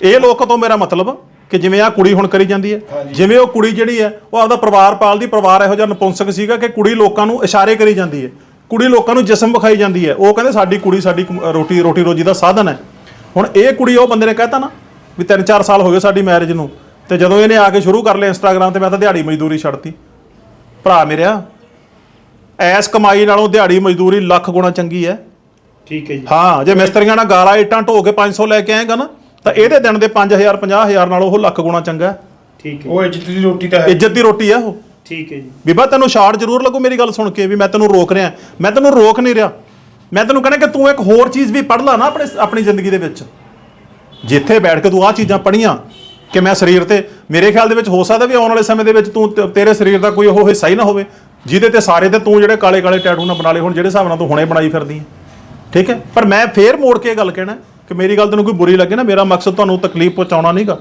ਇਹ ਲੋਕ ਤੋਂ ਮੇਰਾ ਮਤਲਬ ਕਿ ਜਿਵੇਂ ਆ ਕੁੜੀ ਹੁਣ ਕਰੀ ਜਾਂਦੀ ਹੈ। ਜਿਵੇਂ ਉਹ ਕੁੜੀ ਜਿਹੜੀ ਹੈ ਉਹ ਆਪਦਾ ਪਰਿਵਾਰ ਪਾਲਦੀ ਪਰਿਵਾਰ ਇਹੋ ਜਿਹਾ ਨਪੁੰਸਕ ਸੀਗਾ ਕਿ ਕੁੜੀ ਲੋਕਾਂ ਨੂੰ ਇਸ਼ਾਰੇ ਕਰੀ ਜਾਂਦੀ ਹੈ। ਕੁੜੀ ਲੋਕਾਂ ਨੂੰ ਜਿਸਮ ਵਿਖਾਈ ਜਾਂਦੀ ਹੈ। ਉਹ ਕਹਿੰਦੇ ਸਾਡੀ ਕੁੜੀ ਸਾਡੀ ਕਮ- ਰੋਟੀ ਰੋਟੀ ਰੋਜੀ ਦਾ ਸਾਧਨ ਹੈ। ਹੁਣ ਇਹ ਕੁੜੀ ਉਹ ਬੰਦੇ ਨੇ ਕਹਿਤਾ ਨਾ ਵੀ 3-4 ਸਾਲ ਹੋ ਗਏ ਸਾਡੀ ਮੈਰਿਜ ਨੂੰ ਤੇ ਜਦੋਂ ਇਹਨੇ ਆ ਕੇ ਸ਼ੁਰੂ ਕਰ ਲਿਆ ਇੰਸਟਾਗ੍ਰam ਤੇ ਮੈਂ ਤਾਂ ਦਿਹਾੜੀ ਮਜ਼ਦੂਰੀ ਛੱਡਤੀ। ਭਰਾ ਮੇਰਿਆ ਐਸ ਕਮਾਈ ਨਾਲੋਂ ਦਿਹਾੜੀ ਮਜ਼ਦੂਰੀ ਲੱਖ ਗੁਣਾ ਚੰਗੀ ਹੈ। ਠੀਕ ਹੈ ਜੀ। ਹਾਂ ਜੇ ਮਿਸਤਰੀਆਂ ਨਾਲ ਗਾਲਾ ਇੱਟਾਂ ਢੋ ਕੇ 500 ਲੈ ਕੇ ਆਏਗਾ ਨਾ ਤਾਂ ਇਹਦੇ ਦਿਨ ਦੇ 5000 50000 ਨਾਲ ਉਹ ਲੱਖ ਗੁਣਾ ਚੰਗਾ ਹੈ। ਠੀਕ ਹੈ। ਉਹ ਇੱਜ਼ਤ ਦੀ ਰੋਟੀ ਤਾਂ ਹੈ। ਇੱਜ਼ਤ ਦੀ ਰੋਟੀ ਆ ਉਹ। ਠੀਕ ਹੈ ਜੀ। ਬੀਬਾ, ਤੈਨੂੰ ਛਾੜ ਜ਼ਰੂਰ ਲੱਗੂ ਮੇਰੀ ਗੱਲ ਸੁਣ ਕੇ ਵੀ ਮੈਂ ਤੈਨੂੰ ਰੋਕ ਰਿਹਾ। ਮੈਂ ਤੈਨੂੰ ਰੋਕ ਨਹੀਂ ਰਿਹਾ। ਮੈਂ ਤੈਨੂੰ ਕਹਿੰਦਾ ਕਿ ਤੂੰ ਇੱਕ ਹੋਰ ਚੀਜ਼ ਵੀ ਪੜ੍ਹ ਲਾ ਨਾ ਆਪਣੇ, ਆਪਣੀ ਜ਼ਿੰਦਗੀ ਦੇ ਵਿੱਚ। ਜਿੱਥੇ ਬੈਠ ਕੇ ਤੂੰ ਆਹ ਚੀਜ਼ਾਂ ਪੜ੍ਹੀਆਂ ਕਿ ਮੈਂ ਸਰੀਰ ਤੇ, ਮੇਰੇ ਖਿਆਲ ਦੇ ਵਿੱਚ ਹੋ ਸਕਦਾ ਵੀ ਆਉਣ ਵਾਲੇ ਸਮੇਂ ਦੇ ਵਿੱਚ ਤੂੰ ਤੇ- ਤੇਰੇ ਸਰੀਰ ਦਾ ਕੋਈ ਉਹ ਹਿੱਸਾ ਹੀ ਨਾ ਹੋਵੇ, ਜਿਹਦੇ ਤੇ ਸਾਰੇ ਤੇ ਤੂੰ ਜਿਹੜੇ ਕਾਲੇ ਕਾਲੇ ਟੈਟੂ ਨਾ ਬਣਾ ਲਏ ਹੁਣ, ਜਿਹੜੇ ਹਿਸਾਬ ਨਾਲ ਤੂੰ ਹੁਣੇ ਬਣਾਈ ਫਿਰਦੀ ਹੈ ਠੀਕ ਹੈ? ਪਰ ਮੈਂ ਫੇਰ ਮੋੜ ਕੇ ਇਹ ਗੱਲ ਕਹਿਣਾ ਕਿ ਮੇਰੀ ਗੱਲ ਤੈਨੂੰ ਕੋਈ ਬੁਰੀ ਲੱਗੇ ਨਾ, ਮੇਰਾ ਮਕਸਦ ਤੁਹਾਨੂੰ ਤਕਲੀਫ ਪਹੁੰਚਾਉਣਾ ਨਹੀਂਗਾ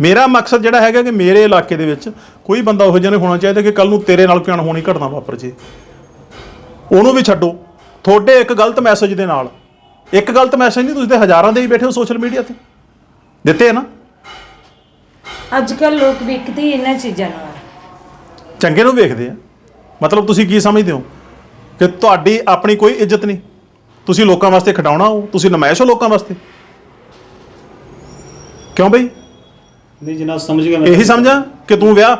ਮੇਰਾ ਮਕਸਦ ਜਿਹੜਾ ਹੈਗਾ ਕਿ ਮੇਰੇ ਇਲਾਕੇ ਦੇ ਵਿੱਚ ਕੋਈ ਬੰਦਾ ਉਹੋ ਜਿਹਾ ਨਹੀਂ ਹੋਣਾ ਚਾਹੀਦਾ ਕਿ ਕੱਲ ਨੂੰ ਤੇਰੇ ਨਾਲ ਕੋਈ ਅਣਹੋਣੀ ਘਟਨਾ ਵਾਪਰ ਜੇ। ਉਹਨੂੰ ਵੀ ਛੱਡੋ। ਤੁਹਾਡੇ ਇੱਕ ਗਲਤ ਮੈਸੇਜ ਦੇ ਨਾਲ। ਇੱਕ ਗਲਤ ਮੈਸੇਜ ਨਹੀਂ ਤੁਸੀਂ ਤੇ ਹਜ਼ਾਰਾਂ ਦੇ ਹੀ ਬੈਠੇ ਹੋ ਸੋਸ਼ਲ ਮੀਡੀਆ ਤੇ। ਦਿੱਤੇ ਆ ਨਾ? ਅੱਜ ਕੱਲ ਲੋਕ ਵਿਕਦੇ ਹੀ ਇਹਨਾਂ ਚੀਜ਼ਾਂ ਨੂੰ ਆ ਚੰਗੇ ਨੂੰ ਵੇਖਦੇ ਆ। ਮਤਲਬ ਤੁਸੀਂ ਕੀ ਸਮਝਦੇ ਹੋ? ਕਿ ਤੁਹਾਡੀ ਆਪਣੀ ਕੋਈ ਇੱਜ਼ਤ ਨਹੀਂ। ਤੁਸੀਂ ਲੋਕਾਂ ਵਾਸਤੇ ਖਟਾਉਣਾ ਹੋ ਤੁਸੀਂ ਨਮਾਇਸ਼ ਹੋ ਲੋਕਾਂ ਵਾਸਤੇ। ਕਿਉਂ ਬਈ? ਨਹੀਂ ਜਨਾਬ ਸਮਝ ਗਿਆ ਮੈਂ ਇਹੀ ਸਮਝਾਂ ਕਿ ਤੂੰ ਵਿਆਹ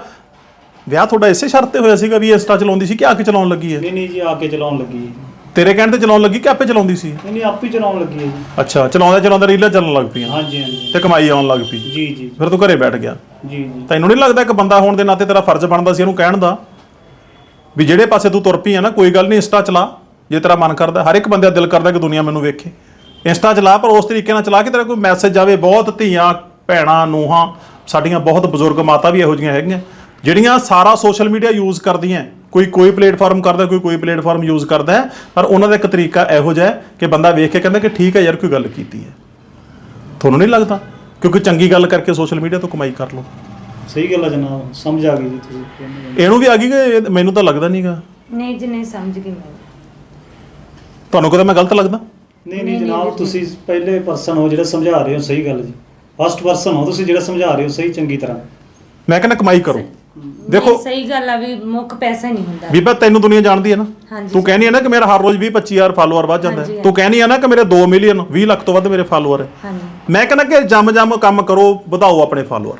ਵਿਆਹ ਤੁਹਾਡਾ ਇਸੇ ਸ਼ਰਤ ਤੇ ਹੋਇਆ ਸੀਗਾ ਵੀ ਇੰਸਟਾ ਚਲਾਉਂਦੀ ਸੀ ਕਿ ਆ ਕੇ ਚਲਾਉਣ ਲੱਗੀ ਹੈ? ਨਹੀਂ ਨਹੀਂ ਜੀ ਆ ਕੇ ਚਲਾਉਣ ਲੱਗੀ ਹੈ। ਤੇਰੇ ਕਹਿਣ ਤੇ ਚਲਾਉਣ ਲੱਗੀ ਕਿ ਆਪੇ ਚਲਾਉਂਦੀ ਸੀ? ਨਹੀਂ ਨਹੀਂ ਆਪ ਹੀ ਚਲਾਉਣ ਲੱਗੀ ਹੈ ਜੀ। ਅੱਛਾ ਚਲਾਉਂਦਾ ਚਲਾਉਂਦਾ ਰੀਲਾਂ ਚੱਲਣ ਲੱਗ ਪਈਆਂ। ਹਾਂਜੀ ਹਾਂਜੀ। ਤੇ ਕਮਾਈ ਆਉਣ ਲੱਗ ਪਈ। ਜੀ ਜੀ। ਫਿਰ ਤੂੰ ਘਰੇ ਬੈਠ ਗਿਆ। ਜੀ ਜੀ। ਤੈਨੂੰ ਨਹੀਂ ਲੱਗਦਾ ਕਿ ਬੰਦਾ ਹੋਣ ਦੇ ਨਾਤੇ ਤੇਰਾ ਫਰਜ਼ ਬਣਦਾ ਸੀ ਇਹਨੂੰ ਕਹਿਣ ਦਾ? ਵੀ ਜਿਹੜੇ ਪਾਸੇ ਤੂੰ ਤੁਰ ਪਈ ਆ ਨਾ ਕੋਈ ਗੱਲ ਨਹੀਂ ਇੰਸਟਾ ਚਲਾ। ਜੇ ਤੇਰਾ ਮਨ ਕਰਦਾ ਹਰ ਇੱਕ ਬੰਦੇ ਦਾ ਦਿਲ ਕਰਦਾ ਕਿ ਦੁਨੀਆ ਮੈਨੂੰ ਵੇਖੇ। ਇੰਸਟਾ ਚਲਾ ਪਰ ਉਸ ਤਰੀਕੇ ਨਾਲ ਚਲਾ ਕਿ ਤੇਰਾ ਕੋਈ ਮੈਸੇਜ ਜਾਵੇ ਬਹੁਤ ਧੀਆਂ ਭੈਣਾਂ ਨੂੰਹਾਂ ਸਾਡੀਆਂ ਬਹੁਤ ਬਜ਼ੁਰਗ ਮਾਤਾ ਵੀ ਇਹੋ ਜਿਹੀਆਂ ਹੈਗੀਆਂ ਜਿਹੜੀਆਂ ਸਾਰਾ ਸੋਸ਼ਲ ਮੀਡੀਆ ਯੂਜ਼ ਕਰਦੀਆਂ ਕੋਈ ਕੋਈ ਪਲੇਟਫਾਰਮ ਕਰਦਾ ਕੋਈ ਕੋਈ ਪਲੇਟਫਾਰਮ ਯੂਜ਼ ਕਰਦਾ ਹੈ, ਪਰ ਉਹਨਾਂ ਦਾ ਇੱਕ ਤਰੀਕਾ ਇਹੋ ਜਿਹਾ ਹੈ ਕਿ ਬੰਦਾ ਵੇਖ ਕੇ ਕਹਿੰਦਾ ਕਿ ਠੀਕ ਹੈ ਯਾਰ ਕੋਈ ਗੱਲ ਕੀਤੀ ਹੈ। ਤੁਹਾਨੂੰ ਨਹੀਂ ਲੱਗਦਾ? ਕਿਉਂਕਿ ਚੰਗੀ ਗੱਲ ਕਰਕੇ ਸੋਸ਼ਲ ਮੀਡੀਆ ਤੋਂ ਕਮਾਈ ਕਰ ਲਓ। ਸਹੀ ਗੱਲ ਹੈ ਜਨਾਬ ਸਮਝ ਆ ਗਈ ਜੀ ਤੁਸੀਂ। ਕਹਿੰਦੇ ਇਹਨੂੰ ਵੀ ਆ ਗਈ ਕਿ ਇਹ- ਮੈਨੂੰ ਤਾਂ ਲੱਗਦਾ ਨਹੀਂਗਾ ਨਹੀਂ ਜੀ ਨਹੀਂ ਸਮਝ ਗਈ ਮੈਂ। ਤੁਹਾਨੂੰ ਕਦੇ ਮੈਂ ਗਲਤ ਲੱਗਦਾ? ਨਹੀਂ ਨਹੀਂ ਜਨਾਬ ਤੁਸੀਂ ਪਹਿਲੇ ਪਰਸਨ ਹੋ ਜਿਹੜਾ ਸਮਝਾ ਰਹੇ ਹੋ ਸਹੀ ਗੱਲ ਜੀ। ਫਸਟ ਪਰਸਨ ਹੋ ਤੁਸੀਂ ਜਿਹੜਾ ਸਮਝਾ ਰਹੇ ਹੋ ਸਹੀ ਚੰਗੀ ਤਰ੍ਹਾਂ। ਮੈਂ ਕਹਿੰਦਾ ਕਮਾਈ ਕਰੋ। ਦੇਖੋ ਸਹੀ ਗੱਲ ਆ ਵੀ ਮੁੱਖ ਪੈਸਾ ਨਹੀਂ ਹੁੰਦਾ। ਬੀਬਾ ਤੈਨੂੰ ਦੁਨੀਆ ਜਾਣਦੀ ਹੈ ਨਾ। ਹਾਂਜੀ। ਤੂੰ ਕਹਿੰਦੀ ਹੈ ਨਾ ਕਿ ਮੇਰਾ ਹਰ ਰੋਜ਼ 20 25000 ਫਾਲੋਅਰ ਵੱਧ ਜਾਂਦਾ ਹਾਂਜੀ, ਹੈ ਤੂੰ ਕਹਿੰਦੀ ਹੈ ਨਾ ਕਿ ਮੇਰੇ 2 ਮਿਲੀਅਨ 20 ਲੱਖ ਤੋਂ ਵੱਧ ਮੇਰੇ ਫਾਲੋਅਰ ਹੈ। ਹਾਂਜੀ। ਮੈਂ ਕਹਿੰਦਾ ਕਿ ਜੰਮ ਜੰਮ ਕੰਮ ਕਰੋ ਵਧਾਓ ਆਪਣੇ ਫਾਲੋਅਰ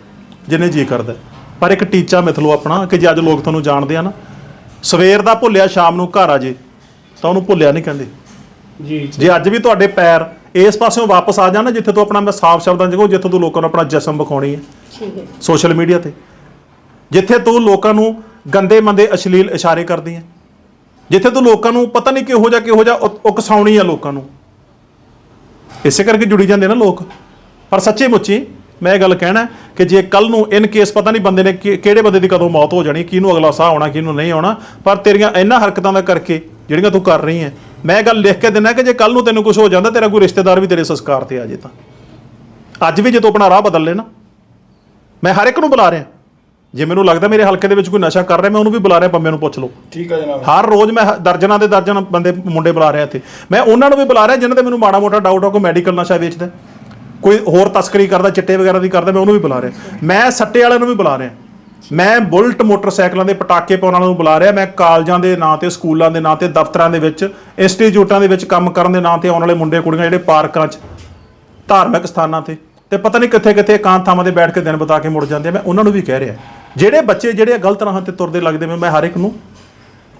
ਜਿੰਨੇ ਜੀ ਕਰਦਾ ਹੈ। ਪਰ ਇੱਕ ਟੀਚਾ ਮਿਥ ਲਓ ਆਪਣਾ ਕਿ ਜੇ ਅੱਜ ਲੋਕ ਤੁਹਾਨੂੰ ਜਾਣਦੇ ਆ ਨਾ ਸਵੇਰ ਦਾ ਭੁੱਲਿਆ ਸ਼ਾਮ ਨੂੰ ਘਰ ਆ ਜੇ ਤਾਂ ਉਹਨੂੰ ਭੁੱਲਿਆ ਨਹੀਂ ਕਹਿੰਦੇ। ਜੀ। ਜੇ ਅੱਜ ਵੀ ਤੁਹਾਡੇ ਪੈਰ ਇਸ ਪਾਸਿਓਂ ਵਾਪਸ ਆ ਜਾਣ ਨਾ ਜਿੱਥੇ ਤੂੰ ਆਪਣਾ ਮੈਂ ਸਾਫ਼ ਸ਼ਬਦਾਂ 'ਚ ਕਹੂੰ ਜਿੱਥੇ ਤੂੰ ਲੋਕਾਂ ਨੂੰ ਆਪਣਾ ਜਸਮ ਵਿਖਾਉਣੀ ਹੈ। ਠੀਕ ਹੈ। ਸੋਸ਼ਲ ਮੀਡੀਆ ਤੇ। ਜਿੱਥੇ ਤੂੰ ਲੋਕਾਂ ਨੂੰ ਗੰਦੇ ਮੰਦੇ ਅਸ਼ਲੀਲ ਇਸ਼ਾਰੇ ਕਰਦੀ ਹੈ। ਜਿੱਥੇ ਤੂੰ ਲੋਕਾਂ ਨੂੰ ਪਤਾ ਨਹੀਂ ਕਿਹੋ ਜਿਹਾ ਕਿਹੋ ਜਿਹਾ ਉਕ- ਉਕਸਾਉਣੀ ਆ ਲੋਕਾਂ ਨੂੰ। ਇਸੇ ਕਰਕੇ ਜੁੜੀ ਜਾਂਦੇ ਨਾ ਲੋਕ। ਪਰ ਸੱਚੇ ਮੁੱਚੀ ਮੈਂ ਇਹ ਗੱਲ ਕਹਿਣਾ ਕਿ ਜੇ ਕੱਲ ਨੂੰ ਇਨ ਕੇਸ ਪਤਾ ਨਹੀਂ ਬੰਦੇ ਨੇ ਕਿਹੜੇ ਬੰਦੇ ਦੀ ਕਦੋਂ ਮੌਤ ਹੋ ਜਾਣੀ ਕਿਹਨੂੰ ਅਗਲਾ ਸਾਹ ਆਉਣਾ ਕਿਹਨੂੰ ਨਹੀਂ ਆਉਣਾ ਪਰ ਤੇਰੀਆਂ ਇਹਨਾਂ ਹਰਕਤਾਂ ਦਾ ਕਰਕੇ ਜਿਹੜੀਆਂ ਤੂੰ ਕਰ ਰਹੀ ਹੈ ਮੈਂ ਗੱਲ ਲਿਖ ਕੇ ਦਿੰਦਾ ਕਿ ਜੇ ਕੱਲ ਨੂੰ ਤੈਨੂੰ ਕੁਝ ਹੋ ਜਾਂਦਾ ਤੇਰਾ ਕੋਈ ਰਿਸ਼ਤੇਦਾਰ ਵੀ ਤੇਰੇ ਸੰਸਕਾਰ ਤੇ ਆ ਜੇ ਤਾਂ। ਅੱਜ ਵੀ ਜੇ ਤੂੰ ਆਪਣਾ ਰਾਹ ਬਦਲ ਲੈ ਨਾ ਮੈਂ ਹਰ ਇੱਕ ਨੂੰ ਬੁਲਾ ਰਿਹਾ। ਜੇ ਮੈਨੂੰ ਲੱਗਦਾ ਮੇਰੇ ਹਲਕੇ ਦੇ ਵਿੱਚ ਕੋਈ ਨਸ਼ਾ ਕਰ ਰਿਹਾ ਮੈਂ ਉਹਨੂੰ ਵੀ ਬੁਲਾ ਰਿਹਾ ਪੰਮੇ ਨੂੰ ਪੁੱਛ ਲਓ। ਠੀਕ ਹੈ ਜਨਾਬ। ਹਰ ਰੋਜ਼ ਮੈਂ ਦਰਜਨਾਂ ਦੇ ਦਰਜਨ ਬੰਦੇ ਮੁੰਡੇ ਬੁਲਾ ਰਿਹਾ ਇੱਥੇ। ਮੈਂ ਉਹਨਾਂ ਨੂੰ ਵੀ ਬੁਲਾ ਰਿਹਾ ਜਿਨ੍ਹਾਂ ਤੇ ਮੈਨੂੰ ਮਾੜਾ ਮੋਟਾ ਡਾਊਟ ਆ ਕੋਈ ਮੈਡੀਕਲ ਨਸ਼ਾ ਵੇਚਦਾ ਕੋਈ ਹੋਰ ਤਸਕਰੀ ਕਰਦਾ ਚਿੱਟੇ ਵਗੈਰਾ ਦੀ ਕਰਦਾ ਮੈਂ ਉਹਨੂੰ ਵੀ ਬੁਲਾ ਰਿਹਾ। ਮੈਂ ਸੱਟੇ ਵਾਲਿਆਂ ਨੂੰ ਵੀ ਬੁਲਾ ਰਿਹਾ। ਮੈਂ ਬੁਲਟ ਮੋਟਰਸਾਈਕਲਾਂ ਦੇ ਪਟਾਕੇ ਪਾਉਣ ਵਾਲਿਆਂ ਨੂੰ ਬੁਲਾ ਰਿਹਾ। ਮੈਂ ਕਾਲਜਾਂ ਦੇ ਨਾਂ ਤੇ, ਸਕੂਲਾਂ ਦੇ ਨਾਂ ਤੇ, ਦਫ਼ਤਰਾਂ ਦੇ ਵਿੱਚ, ਇੰਸਟੀਚਿਊਟਾਂ ਦੇ ਵਿੱਚ ਕੰਮ ਕਰਨ ਦੇ ਨਾਂ ਤੇ ਆਉਣ ਵਾਲੇ ਮੁੰਡੇ, ਕੁੜੀਆਂ ਜਿਹੜੇ ਪਾਰਕਾਂ 'ਚ, ਧਾਰਮਿਕ ਸਥਾਨਾਂ ਤੇ। ਤੇ ਪਤਾ ਨਹੀਂ ਕਿੱਥੇ ਕਿੱਥੇ ਇਕਾਂਤ ਥਾਵਾਂ ਤੇ ਬੈਠ ਕੇ ਦਿਨ ਬਿਤਾ ਕੇ ਮੁੜ ਜਾਂਦੇ ਆ। ਮੈਂ ਉਹਨਾਂ ਨੂੰ ਵੀ ਕਹਿ ਰਿਹਾ। ਜਿਹੜੇ ਬੱਚੇ, ਜਿਹੜੇ ਗਲਤ ਰਾਹਾਂ ਤੇ ਤੁਰਦੇ ਲੱਗਦੇ ਮੈਂ ਮੈਂ ਹਰ ਇੱਕ ਨੂੰ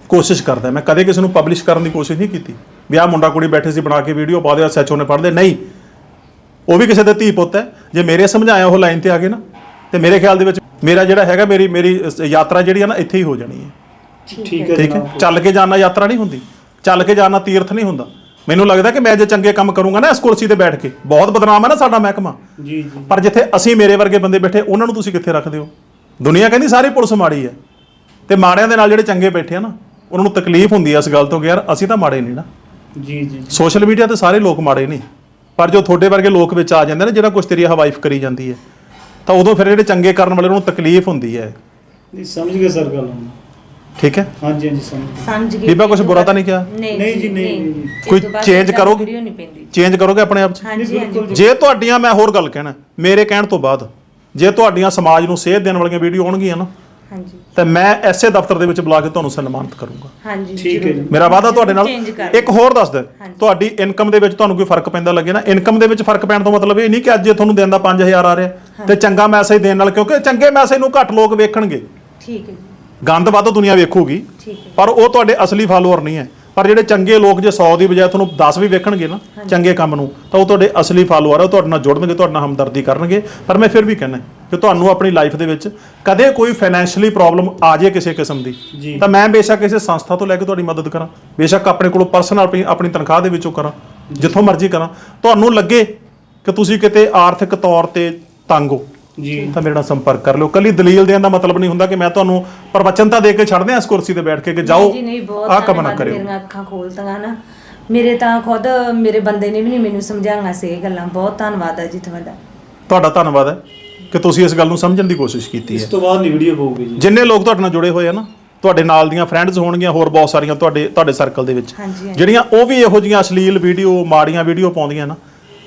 ਕੋਸ਼ਿਸ਼ ਕਰਦਾ। ਮੈਂ ਕਦੇ ਕਿਸੇ ਨੂੰ ਪਬਲਿਸ਼ ਕਰਨ ਦੀ ਕੋਸ਼ਿਸ਼ ਨਹੀਂ ਕੀਤੀ। ਵੀ ਆਹ ਮੁੰਡਾ, ਕੁੜੀ ਬੈਠੇ ਸੀ, ਬਣਾ ਕੇ ਵੀਡੀਓ ਪਾ ਦਿਆ ਸੱਚੋ ਨੇ ਪੜ੍ਹਦੇ ਨਹੀਂ। ਉਹ ਵੀ ਕਿਸੇ ਦੇ ਧੀ ਪੁੱਤ ਹੈ। ਜੇ ਮੇਰੇ ਸਮਝਾਇਆ ਉਹ ਲਾਈਨ ਤੇ ਆ ਗਏ ਨਾ ਤੇ ਮੇਰੇ ਖਿਆਲ ਦੇ ਵਿੱਚ ਮੇਰਾ ਜਿਹੜਾ ਹੈਗਾ ਮੇਰੀ ਮੇਰੀ ਯਾਤਰਾ ਜਿਹੜੀ ਆ ਨਾ ਇੱਥੇ ਹੀ ਹੋ ਜਾਣੀ ਹੈ। ਠੀਕ ਹੈ ਠੀਕ ਹੈ? ਚੱਲ ਕੇ ਜਾਣਾ ਯਾਤਰਾ ਨਹੀਂ ਹੁੰਦੀ। ਚੱਲ ਕੇ ਜਾਣਾ ਤੀਰਥ ਨਹੀਂ ਹੁੰਦਾ। ਮੈਨੂੰ ਲੱਗਦਾ ਕਿ ਮੈਂ ਜੇ ਚੰਗੇ ਕੰਮ ਕਰੂੰਗਾ ਨਾ ਇਸ ਕੁਰਸੀ ਤੇ ਬੈਠ ਕੇ। ਬਹੁਤ ਬਦਨਾਮ ਹੈ ਨਾ ਸਾਡਾ ਮਹਿਕਮਾ। ਜੀ ਜੀ। ਪਰ ਜਿੱਥੇ ਅਸੀਂ ਮੇਰੇ ਵਰਗੇ ਬੰਦੇ ਬੈਠੇ ਉਹਨਾਂ ਨੂੰ ਤੁਸੀਂ ਕਿੱਥੇ ਰੱਖਦੇ ਹੋ? ਦੁਨੀਆ ਕਹਿੰਦੀ ਸਾਰੀ ਪੁਲਿਸ ਮਾੜੀ ਹੈ। ਤੇ ਮਾੜਿਆਂ ਦੇ ਨਾਲ ਜਿਹੜੇ ਚੰਗੇ ਬੈਠੇ ਆ ਨਾ ਉਹਨਾਂ ਨੂੰ ਤਕਲੀਫ ਹੁੰਦੀ ਹੈ ਇਸ ਗੱਲ ਤੋਂ ਕਿ ਯਾਰ ਅਸੀਂ ਤਾਂ ਮਾੜੇ ਨਹੀਂ ਨਾ। ਜੀ ਜੀ ਸੋਸ਼ਲ ਮੀਡੀਆ ਤੇ ਸਾਰੇ ਲੋਕ ਮਾੜੇ ਨਹੀਂ ਪਰ ਜੋ ਤੁਹਾਡੇ ਵਰਗੇ ਲੋਕ ਵਿੱਚ ਆ ਜਾਂਦੇ ਨੇ ਜਿਹੜਾ ਕੁਝ ਤੇਰੀ ਹਵਾਈਫ ਕਰੀ ਜਾਂਦੀ ਹੈ ਤਾਂ ਉਦੋਂ ਫਿਰ ਜਿਹੜੇ ਚੰਗੇ ਕਰਨ ਵਾਲੇ ਨੂੰ ਤਕਲੀਫ ਹੁੰਦੀ ਹੈ। ਨਹੀਂ ਸਮਝ ਗਏ ਸਰ ਗੱਲ ਹੁਣ ਠੀਕ ਹੈ? ਹਾਂਜੀ ਹਾਂਜੀ ਸਮਝ ਗਏ। ਸਮਝ ਗਈ ਬੀਬਾ ਕੁਛ ਬੁਰਾ ਤਾਂ ਨਹੀਂ ਕਿਹਾ? ਨਹੀਂ ਜੀ, ਨਹੀਂ। ਕੋਈ change ਕਰੋਗੇ? ਵੀਡੀਓ ਨਹੀਂ ਪੈਂਦੀ। ਚੇਂਜ ਕਰੋਗੇ ਆਪਣੇ ਆਪ 'ਚ? ਹਾਂਜੀ ਹਾਂਜੀ। ਬਿਲਕੁਲ ਜੇ ਤੁਹਾਡੀਆਂ ਮੈਂ ਹੋਰ ਗੱਲ ਕਹਿਣਾ ਮੇਰੇ ਕਹਿਣ ਤੋਂ ਬਾਅਦ ਜੇ ਤੁਹਾਡੀਆਂ ਸਮਾਜ ਨੂੰ ਸੇਧ ਦੇਣ ਵਾਲੀਆਂ ਵੀਡੀਓ ਆਉਣਗੀਆਂ ਨਾ ਹਾਂਜੀ। ਤਾਂ ਮੈਂ ਐਸੇ ਦਫ਼ਤਰ ਦੇ ਵਿੱਚ ਬੁਲਾ ਕੇ ਤੁਹਾਨੂੰ ਸਨਮਾਨਿਤ ਕਰੂੰਗਾ। ਹਾਂਜੀ ਠੀਕ ਹੈ। ਜੀ। ਮੇਰਾ ਵਾਅਦਾ ਤੁਹਾਡੇ ਨਾਲ Change ਕਰ ਇੱਕ ਹੋਰ ਦੱਸ ਦੇ। ਤੁਹਾਡੀ ਇਨਕਮ ਦੇ ਵਿੱਚ ਤੁਹਾਨੂੰ ਕੋਈ ਫ਼ਰਕ ਪੈਂਦਾ ਲੱਗੇ ਨਾ? ਇਨਕਮ ਦੇ ਵਿੱਚ ਫ਼ਰਕ ਪੈਣ ਤੋਂ ਮਤਲਬ ਇਹ ਨਹੀਂ ਕਿ ਅੱਜ ਜੇ ਤੁਹਾਨੂੰ ਦਿਨ ਦਾ 5000 ਆ ਰਿਹਾ। ਤੇ ਚੰਗਾ ਮੈਸੇਜ ਦੇਣ ਨਾਲ ਕਿਉਂਕਿ ਚੰਗੇ ਮੈਸੇਜ ਨੂੰ ਘੱਟ ਲੋਕ ਵੇਖਣਗੇ। ਠੀਕ ਹੈ ਜੀ। ਗੰਦ ਵੱਧ ਦੁਨੀਆ ਵੇਖੂਗੀ। ਠੀਕ ਹੈ। ਪਰ ਉਹ ਤੁਹਾਡੇ ਅਸਲੀ ਫਾਲੋਅਰ ਨਹੀਂ ਹੈ। ਪਰ ਜਿਹੜੇ ਚੰਗੇ ਲੋਕ ਜੇ 100 ਦੀ ਬਜਾਏ ਤੁਹਾਨੂੰ 10 ਵੀ ਵੇਖਣਗੇ ਨਾ ਚੰਗੇ ਕੰਮ ਨੂੰ ਤਾਂ ਉਹ ਤੁਹਾਡੇ ਅਸਲੀ ਫਾਲੋਅਰ ਆ ਉਹ ਤੁਹਾਡੇ ਨਾਲ ਜੁੜਨਗੇ ਤੁਹਾਡੇ ਨਾਲ ਹਮਦਰਦੀ ਕਰਨਗੇ। ਪਰ ਮੈਂ ਫਿਰ ਵੀ ਕਹਿੰਦਾ ਕਿ ਤੁਹਾਨੂੰ ਆਪਣੀ ਲਾਈਫ ਦੇ ਵਿੱਚ ਕਦੇ ਕੋਈ ਫਾਈਨੈਂਸ਼ੀਅਲੀ ਪ੍ਰੋਬਲਮ ਆ ਜੇ ਕਿਸੇ ਕਿਸਮ ਦੀ। ਤਾਂ ਮੈਂ ਬੇਸ਼ੱਕ ਕਿਸੇ ਸੰਸਥਾ ਤੋਂ ਲੈ ਕੇ ਤੁਹਾਡੀ ਮਦਦ ਕਰਾਂ। ਬੇਸ਼ੱਕ ਆਪਣੇ ਕੋਲੋਂ ਪਰਸਨਲ ਆਪਣੀ ਆਪਣੀ ਤਨਖਾਹ ਦੇ ਵਿੱਚੋਂ ਕਰਾਂ ਜਿੱਥੋਂ ਮਰਜ਼ੀ ਕਰਾਂ। ਤੁਹਾਨੂੰ ਲੱਗੇ ਕਿ ਤੁਸੀਂ ਕਿਤੇ ਆਰਥਿਕ ਤੌਰ ਤੇ ਤੰਗ ਹੋ। ਜੀ। ਤਾਂ ਮੇਰੇ ਨਾਲ ਸੰਪਰਕ ਕਰ ਲਿਓ। ਕੱਲੀ ਦਲੀਲ ਦੇਣ ਦਾ ਮਤਲਬ ਨਹੀਂ ਹੁੰਦਾ ਕਿ ਮੈਂ ਤੁਹਾਨੂੰ ਪ੍ਰਵਚਨਤਾ ਦੇ ਕੇ ਛੱਡਦੇ ਆ ਇਸ ਕੁਰਸੀ ਤੇ ਬੈਠ ਕੇ ਕਿ ਜਾਓ ਜੀ ਨਹੀਂ ਬਹੁਤ ਆਹ ਕੰਮ ਨਾ ਧੰਨਵਾਦ, ਕਰਿਓ। ਮੇਰੀਆਂ ਅੱਖਾਂ ਖੋਲਤੀਆਂ ਨਾ। ਮੇਰੇ ਤਾਂ ਖੁਦ ਮੇਰੇ ਬੰਦੇ ਨੇ ਵੀ ਨਹੀਂ ਮੈਨੂੰ ਸਮਝਾਈਆਂ ਸੀ ਇਹ ਗੱਲਾਂ। ਬਹੁਤ ਧੰਨਵਾਦ ਹੈ ਜੀ ਤੁਹਾਡਾ। ਤੁਹਾਡਾ ਧੰਨਵਾਦ ਹੈ ਕਿ ਤੁਸੀਂ ਇਸ ਗੱਲ ਨੂੰ ਸਮਝਣ ਦੀ ਕੋਸ਼ਿਸ਼ ਕੀਤੀ ਇਸ ਹੈ ਤੋਂ ਬਾਅਦ ਨਹੀਂ ਵੀਡੀਓ ਪਾਉਗੀ ਜੀ। ਜਿੰਨੇ ਲੋਕ ਤੁਹਾਡੇ ਨਾਲ ਜੁੜੇ ਹੋਏ ਆ ਨਾ ਤੁਹਾਡੇ ਨਾਲ ਦੀਆਂ ਫਰੈਂਡਸ ਹੋਣਗੀਆਂ ਹੋਰ ਬਹੁਤ ਸਾਰੀਆਂ ਤੁਹਾਡੇ ਤੁਹਾਡੇ ਸਰਕਲ ਦੇ ਵਿੱਚ। ਹਾਂਜੀ, ਹਾਂਜੀ। ਜਿਹੜੀਆਂ ਉਹ ਵੀ ਇਹੋ ਜਿਹੀਆਂ ਅਸ਼ਲੀਲ ਵੀਡੀਓ ਮਾੜੀਆਂ ਵੀਡੀਓ ਪਾਉਂਦੀਆਂ ਨਾ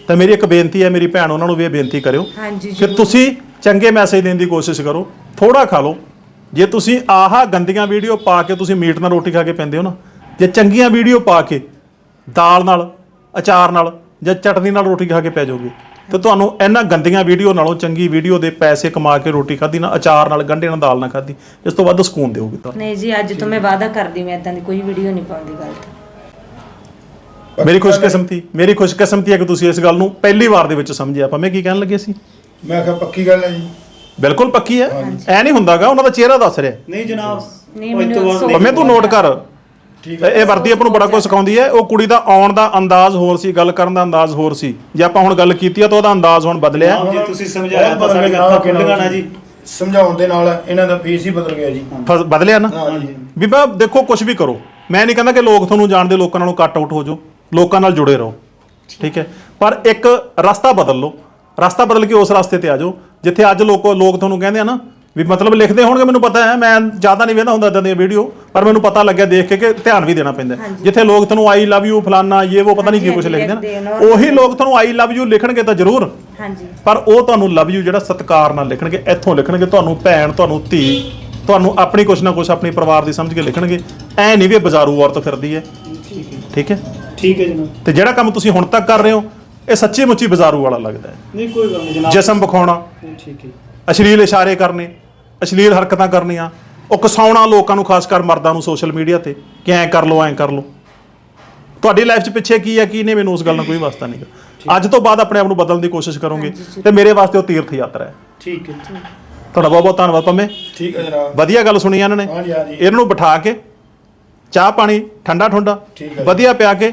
ਤਾਂ ਮੇਰੀ ਇੱਕ ਬੇਨਤੀ ਹੈ ਮੇਰੀ ਭੈਣ ਉਹਨਾਂ ਨੂੰ ਵੀ ਇਹ ਬੇਨਤੀ ਕਰਿਓ ਹਾਂਜੀ ਕਿ ਜ਼ਰੂਰ। ਤੁਸੀਂ ਚੰਗੇ ਮੈਸੇਜ ਦੇਣ ਦੀ ਕੋਸ਼ਿਸ਼ ਕਰੋ ਥੋੜਾ ਖਾ ਲਓ। ਜੇ ਤੁਸੀਂ ਆਹ ਗੰਦੀਆਂ ਵੀਡੀਓ ਪਾ ਕੇ ਤੁਸੀਂ ਮੀਟ ਨਾਲ ਰੋਟੀ ਖਾ ਕੇ ਪੈਂਦੇ ਹੋ ਨਾ ਜੇ ਚੰਗੀਆਂ ਵੀਡੀਓ ਪਾ ਕੇ ਦਾਲ ਨਾਲ ਅਚਾਰ ਨਾਲ ਜਾਂ ਚਟਨੀ ਨਾਲ ਰੋਟੀ ਖਾ ਕੇ ਪੈ ਜਾਓਗੇ ਤੇ ਤੁਹਾਨੂੰ ਇਹਨਾਂ ਗੰਦੀਆਂ ਵੀਡੀਓ ਨਾਲੋਂ ਚੰਗੀ ਵੀਡੀਓ ਦੇ ਪੈਸੇ ਕਮਾ ਕੇ ਰੋਟੀ ਖਾਧੀ ਨਾ ਅਚਾਰ ਨਾਲ ਗੰਢੇ ਨਾਲ ਦਾਲ ਨਾਲ ਖਾਧੀ ਇਸ ਤੋਂ ਵੱਧ ਸਕੂਨ ਦਿਓਗੇ ਤੁਹਾਨੂੰ ਨਹੀਂ ਜੀ ਅੱਜ ਤੋਂ ਮੈਂ ਵਾਅਦਾ ਕਰਦੀ ਮੈਂ ਇਦਾਂ ਦੀ ਕੋਈ ਵੀਡੀਓ ਨਹੀਂ ਪਾਉਂਦੀ ਗਲਤ ਮੇਰੀ ਖੁਸ਼ਕਿਸਮਤੀ ਮੇਰੀ ਖੁਸ਼ਕਿਸਮਤੀ ਹੈ ਕਿ ਤੁਸੀਂ ਇਸ ਗੱਲ ਨੂੰ ਪਹਿਲੀ ਵਾਰ ਦੇ ਵਿੱਚ ਸਮਝਿਆ। ਭਾਵੇਂ ਕੀ ਕਹਿਣ ਲੱਗੇ ਸੀ? ਮੈਂ ਕਿਹਾ ਪੱਕੀ ਗੱਲ ਹੈ ਜੀ। ਬਿਲਕੁਲ ਪੱਕੀ ਹੈ। ਐ ਨਹੀਂ ਹੁੰਦਾਗਾ ਉਹਨਾਂ ਦਾ ਚਿਹਰਾ ਦੱਸ ਰਿਹਾ। ਨਹੀਂ ਜਨਾਬ ਨਹੀਂ, ਮੈਨੂੰ ਭਾਵੇਂ ਤੂੰ ਨੋਟ ਕਰ। ਠੀਕ ਹੈ। ਇਹ ਵਰਦੀ ਆਪਾਂ ਨੂੰ ਬੜਾ ਕੁਝ ਸਿਖਾਉਂਦੀ ਹੈ। ਉਹ ਕੁੜੀ ਦਾ ਆਉਣ ਦਾ ਅੰਦਾਜ਼ ਹੋਰ ਸੀ ਗੱਲ ਕਰਨ ਦਾ ਅੰਦਾਜ਼ ਹੋਰ ਸੀ। ਜੇ ਆਪਾਂ ਹੁਣ ਗੱਲ ਕੀਤੀ ਆ ਤਾਂ ਉਹਦਾ ਅੰਦਾਜ਼ ਹੁਣ ਬਦਲਿਆ। ਜੇ ਤੁਸੀਂ ਸਮਝਾਇਆ ਤਾਂ ਸਾਡੇ ਬਦਲ ਅੱਖਾਂ ਗਿਆ ਖੁੱਲ ਗਾਣਾ ਜੀ। ਸਮਝਾਉਣ ਦੇ ਨਾਲ ਇਹਨਾਂ ਦਾ ਫੇਸ ਹੀ ਬਦਲ ਗਿਆ ਜੀ। ਬਦਲਿਆ ਨਾ? ਹਾਂ ਜੀ ਬੀਬਾ ਦੇਖੋ ਕੁਝ ਵੀ ਕਰੋ। ਮੈਂ ਨਹੀਂ ਕਹਿੰਦਾ ਕਿ ਲੋਕ ਤੁਹਾਨੂੰ ਜਾਣਦੇ ਲੋਕਾਂ ਨਾਲੋਂ ਕੱਟ ਆਊਟ ਹੋ ਜਾਓ। ਲੋਕਾਂ ਨਾਲ ਜੁੜੇ ਰਹੋ। ਠੀਕ ਹੈ। ਪਰ ਇੱਕ ਰਸਤਾ ਬਦਲ ਲਓ। ਰਸਤਾ ਬਦਲ ਕੇ ਉਸ ਰਸਤੇ ਤੇ ਆ ਜਾਓ। ਜਿੱਥੇ ਅੱਜ ਲੋਕ ਲੋਕ ਤੁਹਾਨੂੰ ਕਹਿੰਦੇ ਆ ਨਾ ਵੀ ਮਤਲਬ ਲਿਖਦੇ ਹੋਣਗੇ ਮੈਨੂੰ ਪਤਾ ਹੈ ਮੈਂ ਜ਼ਿਆਦਾ ਨਹੀਂ ਵੇਖਦਾ ਹੁੰਦਾ ਇਦਾਂ ਦੀਆਂ ਵੀਡੀਓ ਪਰ ਮੈਨੂੰ ਪਤਾ ਲੱਗਿਆ ਦੇਖ ਕੇ ਕਿ ਧਿਆਨ ਵੀ ਦੇਣਾ ਪੈਂਦਾ। ਜਿੱਥੇ ਲੋਕ ਤੁਹਾਨੂੰ ਆਈ ਲਵ ਯੂ ਫਲਾਨਾ ਇਹ ਉਹ ਪਤਾ ਨਹੀਂ ਕੀ ਕੁਝ ਲਿਖਦੇ ਨੇ। ਉਹੀ ਲੋਕ ਤੁਹਾਨੂੰ ਆਈ ਲਵ ਯੂ ਲਿਖਣਗੇ ਤਾਂ ਜ਼ਰੂਰ। ਹਾਂਜੀ। ਪਰ ਉਹ ਤੁਹਾਨੂੰ ਲਵ ਯੂ ਜਿਹੜਾ ਸਤਿਕਾਰ ਨਾਲ ਲਿਖਣਗੇ ਇੱਥੋਂ ਲਿਖਣਗੇ ਤੁਹਾਨੂੰ ਭੈਣ ਤੁਹਾਨੂੰ ਧੀ ਤੁਹਾਨੂੰ ਆਪਣੀ ਕੁਛ ਨਾ ਕੁਛ ਆਪਣੀ ਪਰਿਵਾਰ ਦੀ ਸਮਝ ਕੇ ਲਿਖਣਗੇ। ਐ ਨਹੀਂ ਵੀ ਬਾਜ਼ਾਰੂ ਔਰਤ ਫਿਰਦੀ ਹੈ। ਠੀਕ ਹੈ। ਠੀਕ ਹੈ ਜਨਾਬ। ਤੇ ਜਿਹੜਾ ਕੰਮ ਤੁਸੀਂ ਹੁਣ ਤੱਕ ਕਰ ਰਹੇ ਹੋ ਇਹ ਸੱਚੀ ਮੁੱਚੀ ਬਾਜ਼ਾਰੂ ਵਾਲਾ ਲੱਗਦਾ ਹੈ। ਨਹੀਂ ਕੋਈ ਗੱਲ ਨਹੀਂ ਜਨਾਬ। ਜਿਸਮ ਵਿਖਾਉਣਾ। ਨਹੀਂ, ਠੀਕ ਹੈ ਅਸ਼ਲੀਲ ਇਸ਼ਾਰੇ ਕਰਨੇ ਅਸ਼ਲੀਲ ਹਰਕਤਾਂ ਕਰਨੀਆਂ ਉਹ ਕਸਾਉਣਾ ਲੋਕਾਂ ਨੂੰ ਖਾਸ ਕਰ ਮਰਦਾਂ ਨੂੰ ਸੋਸ਼ਲ ਮੀਡੀਆ ਤੇ ਕਿ ਐਂ ਕਰ ਲਓ ਐਂ ਕਰ ਲਓ। ਤੁਹਾਡੀ ਲਾਈਫ 'ਚ ਪਿੱਛੇ ਕੀ ਹੈ ਕੀ ਨਹੀਂ ਮੈਨੂੰ ਉਸ ਗੱਲ ਨਾਲ ਕੋਈ ਵਾਸਤਾ ਨਹੀਂਗਾ ਅੱਜ ਤੋਂ ਬਾਅਦ ਆਪਣੇ ਆਪ ਨੂੰ ਬਦਲਣ ਦੀ ਕੋਸ਼ਿਸ਼ ਕਰੋਗੇ ਤੇ ਮੇਰੇ ਵਾਸਤੇ ਉਹ ਤੀਰਥ ਯਾਤਰਾ ਹੈ। ਠੀਕ ਹੈ ਤੁਹਾਡਾ ਬਹੁਤ ਬਹੁਤ ਧੰਨਵਾਦ ਪੰਮੇ। ਠੀਕ ਹੈ ਜਨਾਬ। ਵਧੀਆ ਗੱਲ ਸੁਣੀ ਇਹਨਾਂ ਨੇ। ਹਾਂਜੀ ਹਾਂਜੀ। ਇਹਨਾਂ ਨੂੰ ਬਿਠਾ ਕੇ ਚਾਹ ਪਾਣੀ ਠੰਡਾ ਠੰਡਾ ਠੀਕ ਹੈ। ਵਧੀਆ ਪਿਆ ਕੇ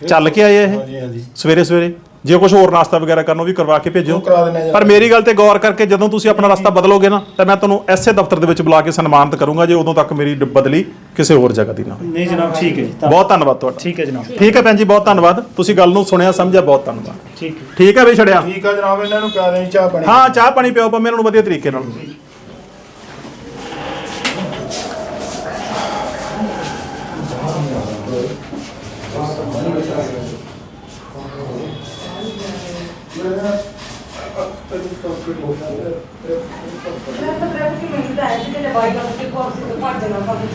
ਚੱਲ ਕੇ ਆਏ ਇਹ? ਹਾਂਜੀ ਹਾਂਜੀ। ਸਵੇਰੇ ਸਵੇਰੇ? ਜੇ ਕੁਝ ਹੋਰ ਨਾਸ਼ਤਾ ਵਗੈਰਾ ਕਰਨਾ ਉਹ ਵੀ ਕਰਵਾ ਕੇ ਭੇਜੋ। ਉਹ ਕਰਾ ਦਿੰਦੇ ਆ ਜੀ। ਪਰ ਮੇਰੀ ਗੱਲ ਤੇ ਗੌਰ ਕਰਕੇ ਜਦੋਂ ਤੁਸੀਂ ਆਪਣਾ ਰਸਤਾ ਬਦਲੋਗੇ ਨਾ ਤਾਂ ਮੈਂ ਤੁਹਾਨੂੰ ਐਸੇ ਦਫ਼ਤਰ ਦੇ ਵਿੱਚ ਬੁਲਾ ਕੇ ਸਨਮਾਨਿਤ ਕਰੂੰਗਾ ਜੇ ਉਦੋਂ ਤੱਕ ਮੇਰੀ ਡ- ਬਦਲੀ ਕਿਸੇ ਹੋਰ ਜਗ੍ਹਾ ਦੀ ਨਾ ਹੋਵੇ ਨਹੀਂ ਜਨਾਬ ਠੀਕ ਹੈ ਜੀ। ਧੰਨ- ਬਹੁਤ ਧੰਨਵਾਦ ਤੁਹਾਡਾ। ਠੀਕ ਹੈ ਜਨਾਬ। ਠੀਕ ਹੈ ਭੈਣ ਜੀ ਬਹੁਤ ਧੰਨਵਾਦ। ਤੁਸੀਂ ਗੱਲ ਨੂੰ ਸੁਣਿਆ ਸਮਝਿਆ ਬਹੁਤ ਧੰਨਵਾਦ। ਠੀਕ ਹੈ। ਠੀਕ ਹੈ ਵੀ ਛੜਿਆ ਠੀਕ ਹੈ ਜਨਾਬ ਇਹਨਾਂ ਨੂੰ ਪਿਆ ਦੇਣੀ ਚਾਹ ਪਾਣੀ ਹਾਂ ਚਾਹ ਪਾਣੀ ਪਿਓ ਪੰਮੇ ਇਹਨਾਂ ਨੂੰ ਵਧੀਆ ਤਰੀਕੇ ਨਾਲ। ਮੈਂ ਤਾਂ ਪ੍ਰੈਪ ਕਿ ਮੈਨੂੰ ਤਾਂ ਐਸੀ ਤੇ ਬਾਈ ਕਰ ਕੇ ਕੋਰਸ ਤੋਂ ਭੱਜ ਜਾਣਾ ਪਵੇ